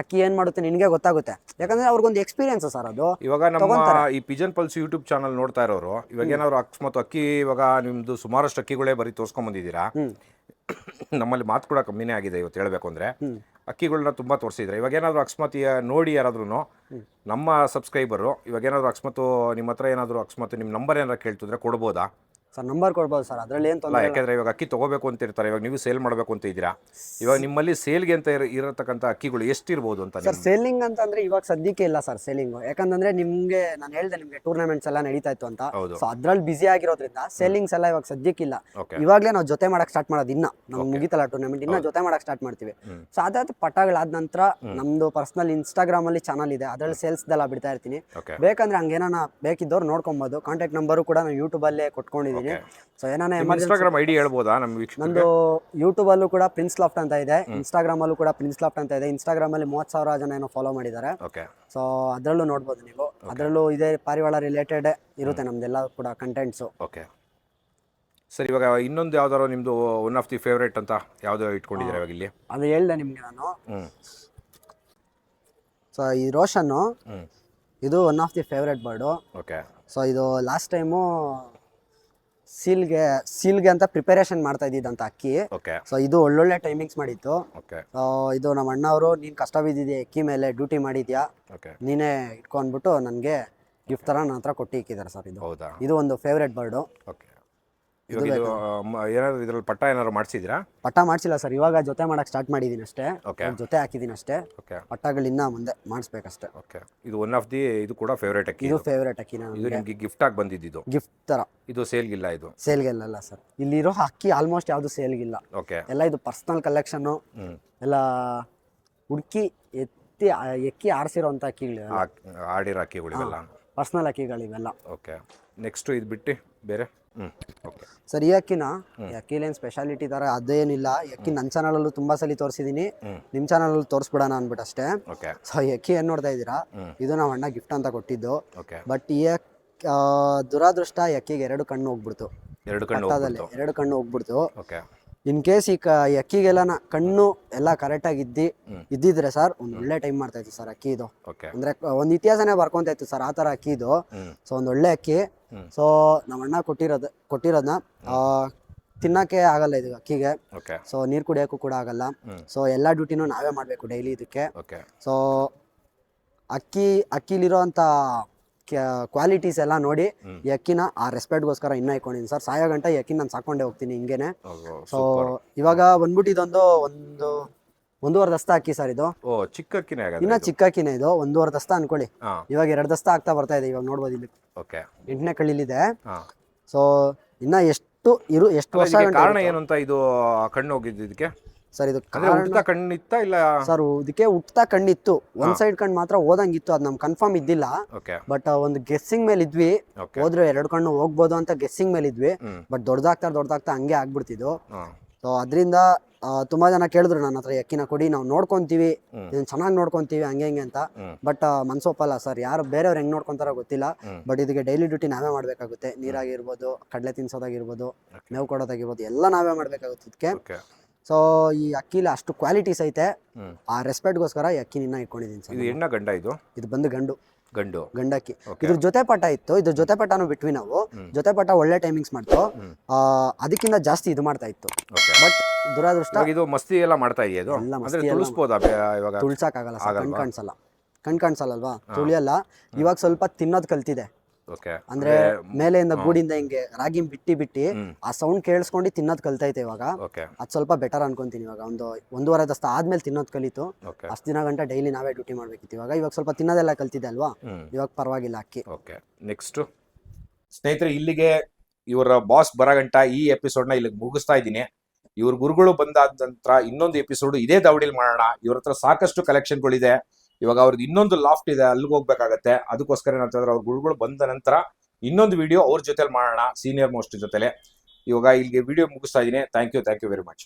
[SPEAKER 2] ಅಕ್ಕಿ ಏನ್ ಮಾಡುತ್ತೆ ನಿನಗೆ ಗೊತ್ತಾಗುತ್ತೆ. ಯಾಕಂದ್ರೆ ಅವ್ರಿಗೊಂದು ಎಕ್ಸ್ಪೀರಿಯನ್ಸ್ ಸರ್ ಅದು.
[SPEAKER 1] ಇವಾಗ ನಮ್ಮ. ಈ ಪಿಜನ್ ಪಲ್ಸ್ ಯೂಟ್ಯೂಬ್ ಚಾನಲ್ ನೋಡ್ತಾ ಇರೋರು ಇವಾಗ ಏನಾದ್ರು ಅಕಸ್ಮಾತ್ ಅಕ್ಕಿ ಇವಾಗ ನಿಮ್ದು ಸುಮಾರಷ್ಟು ಅಕ್ಕಿಗಳೇ ಬರೀ ತೋರ್ಸ್ಕೊಂಡ್ ಬಂದಿದ್ದೀರಾ? ನಮ್ಮಲ್ಲಿ ಮಾತು ಕೂಡ ಕಮ್ಮಿನೇ ಆಗಿದೆ ಇವತ್ತು ಹೇಳ್ಬೇಕು ಅಂದ್ರೆ. ಅಕ್ಕಿಗಳನ್ನ ತುಂಬಾ ತೋರಿಸಿದ್ರೆ ಇವಾಗ ಏನಾದ್ರು ಅಕಸ್ಮಾತ್ ನೋಡಿ ಯಾರಾದ್ರೂ ನಮ್ಮ ಸಬ್ಸ್ಕ್ರೈಬರು ಇವಾಗ ಏನಾದ್ರು ಅಕಸ್ಮಾತ್ ನಿಮ್ಮ ಹತ್ರ ಏನಾದ್ರು ಅಕಸ್ಮಾತ್ ನಿಮ್ಮ ನಂಬರ್ ಏನಾದ್ರು ಕೇಳ್ತಿದ್ರೆ ಕೊಡ್ಬೋದಾ?
[SPEAKER 2] ಸರ್ ನಂಬರ್ ಕೊಡ್ಬೋದು ಸರ್. ಅದರಲ್ಲಿ ಏನು
[SPEAKER 1] ಅಲ್ಲ
[SPEAKER 2] ತೊಂದರೆ
[SPEAKER 1] ಯಾಕೆಂದರೆ ಇವಾಗ ಅಕ್ಕಿ ತಗೋಬೇಕು ಅಂತ ಇರ್ತಾರೆ. ಇವಾಗ ನೀವು ಸೇಲ್ ಮಾಡಬೇಕು ಅಂತ ಇದ್ದೀರಾ? ಇವಾಗ ನಿಮ್ಮಲ್ಲಿ ಸೇಲ್ಗೆ ಅಂತ ಇರ- ಇರತಕ್ಕಂಥ ಅಕ್ಕಿಗಳು ಎಷ್ಟಿರ್ಬೋದು ಅಂತ
[SPEAKER 2] ಸರ್ ಸೇಲಿಂಗ್ ಅಂತಂದ್ರೆ ಇವಾಗ ಸದ್ಯಕ್ಕೆ ಇಲ್ಲ ಸರ್ ಸೇಲಿಂಗ್ ಯಾಕಂದ್ರೆ ನಿಮ್ಗೆ ನಾನು ಹೇಳ್ದೆ ನಿಮ್ಗೆ ಟೂರ್ನಮೆಂಟ್ಸ್ ಎಲ್ಲ ನಡೀತಾ ಇತ್ತು ಅಂತ.
[SPEAKER 1] ಹೌದು.
[SPEAKER 2] ಸೊ ಅದ್ರಲ್ಲಿ ಬಿಸಿ ಆಗಿರೋದ್ರಿಂದ ಸೇಲಿಂಗ್ಸ್ ಎಲ್ಲ ಇವಾಗ ಸದ್ಯಕ್ಕಿಲ್ಲ
[SPEAKER 1] ಓಕೆ
[SPEAKER 2] ಇವಾಗಲೇ ನಾವು ಜೊತೆ ಮಾಡಕ್ ಸ್ಟಾರ್ಟ್ ಮಾಡೋದು ಇನ್ನ. ನಮ್ಗೆ. ಮುಗಿತಲ್ಲ ಟೂರ್ನಮೆಂಟ್ ಇನ್ನ ಜೊತೆ ಮಾಡಕ್ ಸ್ಟಾರ್ಟ್ ಮಾಡ್ತೀವಿ.
[SPEAKER 1] ಹ್ಮ್.
[SPEAKER 2] ಸೊ ಅದಾದ ಪಟಗಳಾದ ನಂತರ. ನಮ್ದು ಪರ್ಸನಲ್ ಇನ್ಸ್ಟಾಗ್ರಾಮ್ ಅಲ್ಲಿ ಚಾನಲ್ ಇದೆ. ಅದ್ರಲ್ಲಿ ಸೇಲ್ಸ್ದೆಲ್ಲ ಬಿಡ್ತಾ ಇರ್ತೀನಿ.
[SPEAKER 1] ಓಕೆ
[SPEAKER 2] ಬೇಕಂದ್ರೆ ಹಂಗೇನ ಬೇಕಿದ್ದವ್ರು ನೋಡ್ಕೊಬೋದು. ಕಾಂಟ್ಯಾಕ್ಟ್ ನಂಬರು ಕೂಡ ನಾವು ಯೂಟ್ಯೂಬ್ ಅಲ್ಲೇ
[SPEAKER 1] ಓಕೆ
[SPEAKER 2] ಸೊ ಏನಾನ
[SPEAKER 1] ಇನ್ಸ್ಟಾಗ್ರಾಮ್ ಐಡಿ ಹೇಳ್ಬೋದಾ ನಮ್ಮ
[SPEAKER 2] ನಂದು ಯೂಟ್ಯೂಬ್ ಅಲ್ಲೂ ಕೂಡ ಪ್ರಿನ್ಸ್ ಲಾಫ್ಟ್ ಅಂತ ಇದೆ. ಇನ್ಸ್ಟಾಗ್ರಾಮ್ ಅಲ್ಲೂ ಕೂಡ ಪ್ರಿನ್ಸ್ ಲಾಫ್ಟ್ ಅಂತ ಇದೆ. ಇನ್ಸ್ಟಾಗ್ರಾಮ್ ಅಲ್ಲಿ ಮೂವತ್ತು ಸಾವಿರ ಜನ ಏನೋ ಫಾಲೋ ಮಾಡಿದ್ದಾರೆ.
[SPEAKER 1] ಓಕೆ
[SPEAKER 2] ಸೊ ಅದರಲ್ಲೂ ನೋಡ್ಬೋದು ನೀವು. ಅದರಲ್ಲೂ ಇದೇ ಪಾರಿವಾಳ ರಿಲೇಟೆಡ್ ಇರುತ್ತೆ ನಮ್ದೆಲ್ಲ ಕೂಡ ಕಂಟೆಂಟ್ಸು
[SPEAKER 1] ಓಕೆ ಸರ್ ಇವಾಗ ಇನ್ನೊಂದು ಯಾವ್ದಾರು ನಿಮ್ದು ಒನ್ ಆಫ್ ದಿ ಫೇವ್ರೇಟ್ ಅಂತ ಯಾವ್ದು ಇಟ್ಕೊಂಡಿದ್ದೀರಾ ಇವಾಗ ಇಲ್ಲಿ?
[SPEAKER 2] ಅದು ಹೇಳ್ದೆ ನಿಮಗೆ ನಾನು. ಸೊ ಈ ರೋಷನ್ನು ಇದು one of the favourite bird
[SPEAKER 1] okay
[SPEAKER 2] so ಇದು ಲಾಸ್ಟ್ ಟೈಮು ಸೀಲ್ಗೆ ಸೀಲ್ಗೆ ಅಂತ ಪ್ರಿಪರೇಷನ್ ಮಾಡ್ತಾ ಇದ್ದಿದ್ದಂತ ಅಕ್ಕಿ.
[SPEAKER 1] ಓಕೆ
[SPEAKER 2] ಸೊ ಇದು ಒಳ್ಳೊಳ್ಳೆ ಟೈಮಿಂಗ್ಸ್ ಮಾಡಿತ್ತು. ಇದು ನಮ್ಮ ಅಣ್ಣವರು ನೀನು ಕಷ್ಟ ಬಿದ್ದಿದ್ಯಾ ಅಕ್ಕಿ ಮೇಲೆ ಡ್ಯೂಟಿ ಮಾಡಿದ್ಯಾ?
[SPEAKER 1] ಓಕೆ
[SPEAKER 2] ನೀನೇ ಇಟ್ಕೊಂಡ್ಬಿಟ್ಟು ನನಗೆ ಗಿಫ್ಟ್ ತರ ನನ್ನ ಹತ್ರ ಕೊಟ್ಟು ಇಕ್ಕಿದ್ದಾರೆ ಸರ್ ಇದು.
[SPEAKER 1] ಹೌದಾ?
[SPEAKER 2] ಇದು ಒಂದು ಫೇವ್ರೆಟ್ ಬರ್ಡು
[SPEAKER 1] ಓಕೆ ಇವಾಗ ಇದು ಮ- ಏನಾದ್ರು ಇದ್ರಲ್ಲಿ ಪಟ್ಟ ಏನಾದ್ರು ಮಾಡಿಸಿದ್ರಾ
[SPEAKER 2] ಪಟ್ಟ ಮಾಡಿಸಿಲ್ಲ ಸರ್. ಇವಾಗ ಜೊತೆ ಮಾಡೋಕೆ ಸ್ಟಾರ್ಟ್ ಮಾಡಿದೀನಿ ಅಷ್ಟೇ.
[SPEAKER 1] ಓಕೆ
[SPEAKER 2] ಇವಾಗ ಜೊತೆ ಹಾಕಿದೀನಿ ಅಷ್ಟೇ.
[SPEAKER 1] ಓಕೆ
[SPEAKER 2] ಪಟ್ಟಗಳಿನ್ನ ಮುಂದೆ ಮಾಡಿಸ್ಬೇಕಷ್ಟೇ
[SPEAKER 1] ಓಕೆ ಇದು ಒನ್ ಆಫ್ ದಿ ಇದು ಕೂಡ ಫೇವ್ರೇಟ್ ಅಕ್ಕಿ
[SPEAKER 2] ಇದು
[SPEAKER 1] ಇದು.
[SPEAKER 2] ಫೇವ್ರೆಟ್ ಅಕ್ಕಿ
[SPEAKER 1] ಇದು
[SPEAKER 2] ನನಗೆ
[SPEAKER 1] ನಿಮ್ಗೆ ಗಿಫ್ಟ್ ಆಗಿ ಬಂದಿದ್ದು
[SPEAKER 2] ಗಿಫ್ಟ್ ತರ.
[SPEAKER 1] ಇದು ಸೇಲ್ಗಿಲ್ಲ ಇದು?
[SPEAKER 2] ಸೇಲ್ಗೆಲ್ಲ ಸರ್. ಇಲ್ಲಿರೋ ಅಕ್ಕಿ ಆಲ್ಮೋಸ್ಟ್ ಯಾವುದು ಸೇಲ್ಗಿಲ್ಲ.
[SPEAKER 1] ಓಕೆ
[SPEAKER 2] ಎಲ್ಲ ಇದು ಪರ್ಸ್ನಲ್ ಕಲೆಕ್ಷನ್ನು
[SPEAKER 1] ಹ್ಮ್.
[SPEAKER 2] ಎಲ್ಲ ಹುಡುಕಿ ಎತ್ತಿ ಆ- ಎಕ್ಕಿ ಆರಿಸಿರೋಂಥ ಅಕ್ಕಿಗಳು
[SPEAKER 1] ಆಡಿರೋ ಅಕ್ಕಿಗಳಿವೆಲ್ಲ.
[SPEAKER 2] ಪರ್ಸ್ನಲ್ ಅಕ್ಕಿಗಳಿವೆಲ್ಲ.
[SPEAKER 1] ಓಕೆ ನೆಕ್ಸ್ಟ್ ಇದು ಬಿಟ್ಟು ಬೇರೆ?
[SPEAKER 2] ಸರ್ ಈ ಅಕ್ಕಿನ ಈ ಅಕ್ಕಿಲೇನು ಸ್ಪೆಷಾಲಿಟಿ ಥರ ಅದೇನಿಲ್ಲ. ಅಕ್ಕಿ ನನ್ನ ಚಾನಲಲ್ಲೂ ತುಂಬ ಸಲ ತೋರಿಸಿದ್ದೀನಿ ನಿಮ್ಮ ಚಾನಲಲ್ಲಿ ತೋರಿಸ್ಬಿಡೋಣ ಅಂದ್ಬಿಟ್ಟು ಅಷ್ಟೇ ಸೊ ಈ ಅಕ್ಕಿ ಏನು ನೋಡ್ತಾ ಇದ್ದೀರಾ? ಇದು ನಾವು ಅಣ್ಣ ಗಿಫ್ಟ್ ಅಂತ ಕೊಟ್ಟಿದ್ದು. ಬಟ್ ಈ ದುರಾದೃಷ್ಟ ಅಕ್ಕಿಗೆ ಎರಡು ಕಣ್ಣು ಹೋಗ್ಬಿಡ್ತು.
[SPEAKER 1] ಎರಡು ಕಣ್ಣು
[SPEAKER 2] ಎರಡು ಕಣ್ಣು ಹೋಗ್ಬಿಡ್ತು. ಇನ್ ಕೇಸ್ ಈ ಕ ಈ ಅಕ್ಕಿಗೆಲ್ಲ ಕಣ್ಣು ಎಲ್ಲ ಕರೆಕ್ಟಾಗಿ ಇದ್ದಿ ಇದ್ದಿದ್ರೆ ಸರ್ ಒಂದು ಒಳ್ಳೆ ಟೈಮ್ ಮಾಡ್ತಾ ಇತ್ತು ಸರ್ ಅಕ್ಕಿ ಇದು.
[SPEAKER 1] ಓಕೆ.
[SPEAKER 2] ಅಂದ್ರೆ ಒಂದ್ ಇತಿಹಾಸನೇ ಬರ್ಕೊಂತ ಇತ್ತು ಸರ್ ಆ ಥರ ಅಕ್ಕಿ ಇದು.
[SPEAKER 1] ಹ್ಮ್.
[SPEAKER 2] ಸೊ ಒಂದು ಒಳ್ಳೆ ಅಕ್ಕಿ.
[SPEAKER 1] ಹ್ಮ್.
[SPEAKER 2] ಸೊ ನಮ್ಮ ಅಣ್ಣ ಕೊಟ್ಟಿರೋದು ಕೊಟ್ಟಿರೋದನ್ನ ಆ, ತಿನ್ನಕ್ಕೆ ಆಗಲ್ಲ ಇದು ಅಕ್ಕಿಗೆ.
[SPEAKER 1] ಓಕೆ.
[SPEAKER 2] ಸೊ ನೀರು ಕುಡಿಯೋಕ್ಕೂ ಕೂಡ ಆಗಲ್ಲ.
[SPEAKER 1] ಹ್ಮ್.
[SPEAKER 2] ಸೊ ಎಲ್ಲ ಡ್ಯೂಟಿನೂ ನಾವೇ ಮಾಡಬೇಕು ಡೈಲಿ ಇದಕ್ಕೆ.
[SPEAKER 1] ಓಕೆ.
[SPEAKER 2] ಸೊ ಅಕ್ಕಿ ಅಕ್ಕಿಲಿರೋಂಥ ಕ್ವಾಲಿಟೀಸ್ ಎಲ್ಲ ನೋಡಿ ಯಕ್ಕಿನ ಆ ರೆಸ್ಪೆಕ್ಟ್ಗೋಸ್ಕರ ಇನ್ನೂ ಇಟ್ಕೊಂಡಿದ್ದೀನಿ. ಸರ್ ಸಾಯೋ ಗಂಟ ಯಕ್ಕಿನ ನಾನು ಸಾಕೊಂಡೇ ಹೋಗ್ತೀನಿ ಹಿಂಗೇನೆ. ಸೊ ಇವಾಗ ಬಂದ್ಬಿಟ್ಟು ಇದೊಂದು ಒಂದು ಒಂದೂವರೆ ದಸ್ತ ಅಕ್ಕಿ ಸರ್ ಇದು.
[SPEAKER 1] ಓ ಚಿಕ್ಕ ಅಕ್ಕಿನೇ
[SPEAKER 2] ಇನ್ನ
[SPEAKER 1] ಚಿಕ್ಕಿನ
[SPEAKER 2] ಚಿಕ್ಕ ಅಕ್ಕಿನೇ ಇದು. ಒಂದೂವರೆ ದಸ್ತ ಅನ್ಕೊಳ್ಳಿ. ಇವಾಗ ಎರಡು ದಸ್ತ ಆಗ್ತಾ ಬರ್ತಾ ಇದೆ ಇವಾಗ ನೋಡ್ಬೋದು ಇಲ್ಲಿ.
[SPEAKER 1] ಓಕೆ.
[SPEAKER 2] ಎಂಟನೇ ಕಳ್ಳಿಲಿದೆ. ಸೊ ಇನ್ನ ಎಷ್ಟು ಇರು ಎಷ್ಟು ವರ್ಷ
[SPEAKER 1] ಕಾರಣ ಏನು ಅಂತ ಇದು ಕಣ್ಣು ಹೋಗಿದ್ದು ಇದಕ್ಕೆ?
[SPEAKER 2] ಸರ್ ಇದು
[SPEAKER 1] ಕಣ್ಣಿತ್ತ ಇಲ್ಲ?
[SPEAKER 2] ಸರ್ ಇದಕ್ಕೆ ಹುಟ್ಟುತ್ತಾ ಕಣ್ಣಿತ್ತು. ಒಂದ್ ಸೈಡ್ ಕಣ್ ಮಾತ್ರ ಓದಂಗಿತ್ತು ಅದು ನಮ್ ಕನ್ಫರ್ಮ್ ಇದ್ದಿಲ್ಲ. ಬಟ್ ಒಂದು ಗೆಸ್ಸಿಂಗ್ ಮೇಲೆ ಇದ್ವಿ. ಹೋದ್ರೆ ಎರಡು ಕಣ್ಣು ಹೋಗ್ಬೋದು ಅಂತ ಗೆಸ್ಸಿಂಗ್ ಮೇಲೆ ಇದ್ವಿ. ಬಟ್ ದೊಡ್ಡದಾಗ್ತಾ ದೊಡ್ಡದಾಗ್ತಾ ಹಂಗೆ ಆಗ್ಬಿಡ್ತಿದ್ದು.
[SPEAKER 1] ಹಾ.
[SPEAKER 2] ಸೊ ಅದರಿಂದ ತುಂಬಾ ಜನ ಕೇಳಿದ್ರು ನನ್ನ ಹತ್ರ ಅಕ್ಕಿನ ಕೊಡಿ ನಾವು ನೋಡ್ಕೊಂತೀವಿ. ಇದನ್ನ ಚೆನ್ನಾಗಿ ನೋಡ್ಕೊಂತೀವಿ ಹಂಗೆ ಹಿಂಗೆ ಅಂತ. ಬಟ್ ಮನ್ಸೊಪ್ಪಲ್ಲ ಸರ್. ಯಾರು ಬೇರೆಯವ್ರು ಹೆಂಗ್ ನೋಡ್ಕೊಂತಾರೋ ಗೊತ್ತಿಲ್ಲ. ಬಟ್ ಇದಕ್ಕೆ ಡೈಲಿ ಡ್ಯೂಟಿ ನಾವೇ ಮಾಡ್ಬೇಕಾಗುತ್ತೆ. ನೀರಾಗಿರ್ಬೋದು ಕಡಲೆ ತಿನ್ಸೋದಾಗಿರ್ಬೋದು ಮೇವು ಕೊಡೋದಾಗಿರ್ಬೋದು ಎಲ್ಲ ನಾವೇ ಮಾಡ್ಬೇಕಾಗುತ್ತೆ ಇದಕ್ಕೆ. ಸೊ ಈ ಅಕ್ಕಿಲಿ ಅಷ್ಟು ಕ್ವಾಲಿಟೀಸ್ ಐತೆ. ಆ ರೆಸ್ಪೆಕ್ಟ್ಗೋಸ್ಕರ ಈ ಅಕ್ಕಿನ ಇನ್ನ ಇಟ್ಕೊಂಡಿದ್ದೀನಿ
[SPEAKER 1] ಇದು
[SPEAKER 2] ಸರ್
[SPEAKER 1] ಹೆಣ್ಣ ಗಂಡ ಇದು?
[SPEAKER 2] ಇದು ಬಂದು ಗಂಡು.
[SPEAKER 1] ಗಂಡು.
[SPEAKER 2] ಗಂಡಕ್ಕಿ. ಇದ್ರ ಜೊತೆ ಪಟ ಇತ್ತು. ಇದ್ರ ಜೊತೆ ಪಟನೂ ಬಿಟ್ವಿ ನಾವು. ಜೊತೆ ಪಟ ಒಳ್ಳೆ ಟೈಮಿಂಗ್ಸ್ ಮಾಡ್ತು. ಅದಕ್ಕಿಂತ ಜಾಸ್ತಿ ಇದು ಮಾಡ್ತಾ ಇತ್ತು. ಬಟ್ ದುರಾದೃಷ್ಟ
[SPEAKER 1] ಇದು ಮಸ್ತಿ ಎಲ್ಲ ಮಾಡ್ತಾ ಇದೆಯಾ ಇದು?
[SPEAKER 2] ಎಲ್ಲ
[SPEAKER 1] ಅಂದ್ರೆ
[SPEAKER 2] ಮಸ್ತಿ ಎಲ್ಲ
[SPEAKER 1] ತುಳಿಸ್ಬೋದಾ ಬೆ- ಇವಾಗ
[SPEAKER 2] ತುಳ್ಸಕ್ಕಾಗಲ್ಲ ಕಣ್? ಕಾಣಿಸಲ್ಲ. ಕಣ್ ಕಾಣಿಸಲ್ಲಲ್ವಾ ತುಳಿಯಲ್ಲ. ಇವಾಗ ಸ್ವಲ್ಪ ತಿನ್ನೋದು ಕಲ್ತಿದೆ. ಅಂದ್ರೆ ಮೇಲೆಯಿಂದ. ಗೂಡಿಂದ ಹಿಂಗೆ ರಾಗಿ ಬಿಟ್ಟಿ ಬಿಟ್ಟಿ ಆ ಸೌಂಡ್ ಕೇಳಿಸ್ಕೊಂಡು ತಿನ್ನೋದು ಕಲ್ತೈತೆ ಇವಾಗ.
[SPEAKER 1] ಓಕೆ
[SPEAKER 2] ಅದು ಸ್ವಲ್ಪ ಬೆಟರ್ ಅನ್ಕೊಂತೀನಿ ಇವಾಗ. ಒಂದು ಒಂದೂವರೆ ದಸ್ತ ಆದ್ಮೇಲೆ ತಿನ್ನೋದ್ ಕಲಿತು ಅಷ್ಟು ದಿನ ಗಂಟ ಡೈಲಿ ನಾವೇ ಡ್ಯೂಟಿ ಮಾಡ್ಬೇಕಿತ್ತು ಇವಾಗ. ಇವಾಗ ಸ್ವಲ್ಪ ತಿನ್ನೋದೆಲ್ಲ ಕಲ್ತಿದೆ ಅಲ್ವಾ? ಇವಾಗ ಪರವಾಗಿಲ್ಲ ಅಕ್ಕಿ.
[SPEAKER 1] ಓಕೆ ನೆಕ್ಸ್ಟ್ ಸ್ನೇಹಿತರೆ ಇಲ್ಲಿಗೆ ಇವರ ಬಾಸ್ ಬರಗಂಟ ಈ ಎಪಿಸೋಡ್ನ ಇಲ್ಲಿಗೆ ಮುಗಿಸ್ತಾ ಇದ್ದೀನಿ. ಇವ್ರ ಗುರುಗಳು ಬಂದಾದ ನಂತರ ಇನ್ನೊಂದು ಎಪಿಸೋಡ್ ಇದೇ ದಾವಡಿಲಿ ಮಾಡೋಣ. ಇವ್ರ ಹತ್ರ ಸಾಕಷ್ಟು ಕಲೆಕ್ಷನ್ಗಳಿದೆ ಇವಾಗ ಅವ್ರದ್ದು ಇನ್ನೊಂದು ಲಾಫ್ಟ್ ಇದೆ, ಅಲ್ಲಿಗೆ ಹೋಗ್ಬೇಕಾಗತ್ತೆ. ಅದಕ್ಕೋಸ್ಕರ ಏನಂತಂದ್ರೆ ಅವ್ರ ಗುರುಗಳು ಬಂದ ನಂತರ ಇನ್ನೊಂದು ವಿಡಿಯೋ ಅವ್ರ ಜೊತೆಲಿ ಮಾಡೋಣ ಸೀನಿಯರ್ ಮೋಸ್ಟ್ ಜೊತೆಲೆ. ಇವಾಗ ಇಲ್ಲಿಗೆ ವಿಡಿಯೋ ಮುಗಿಸ್ತಾ ಇದ್ದೀನಿ thank you thank you very much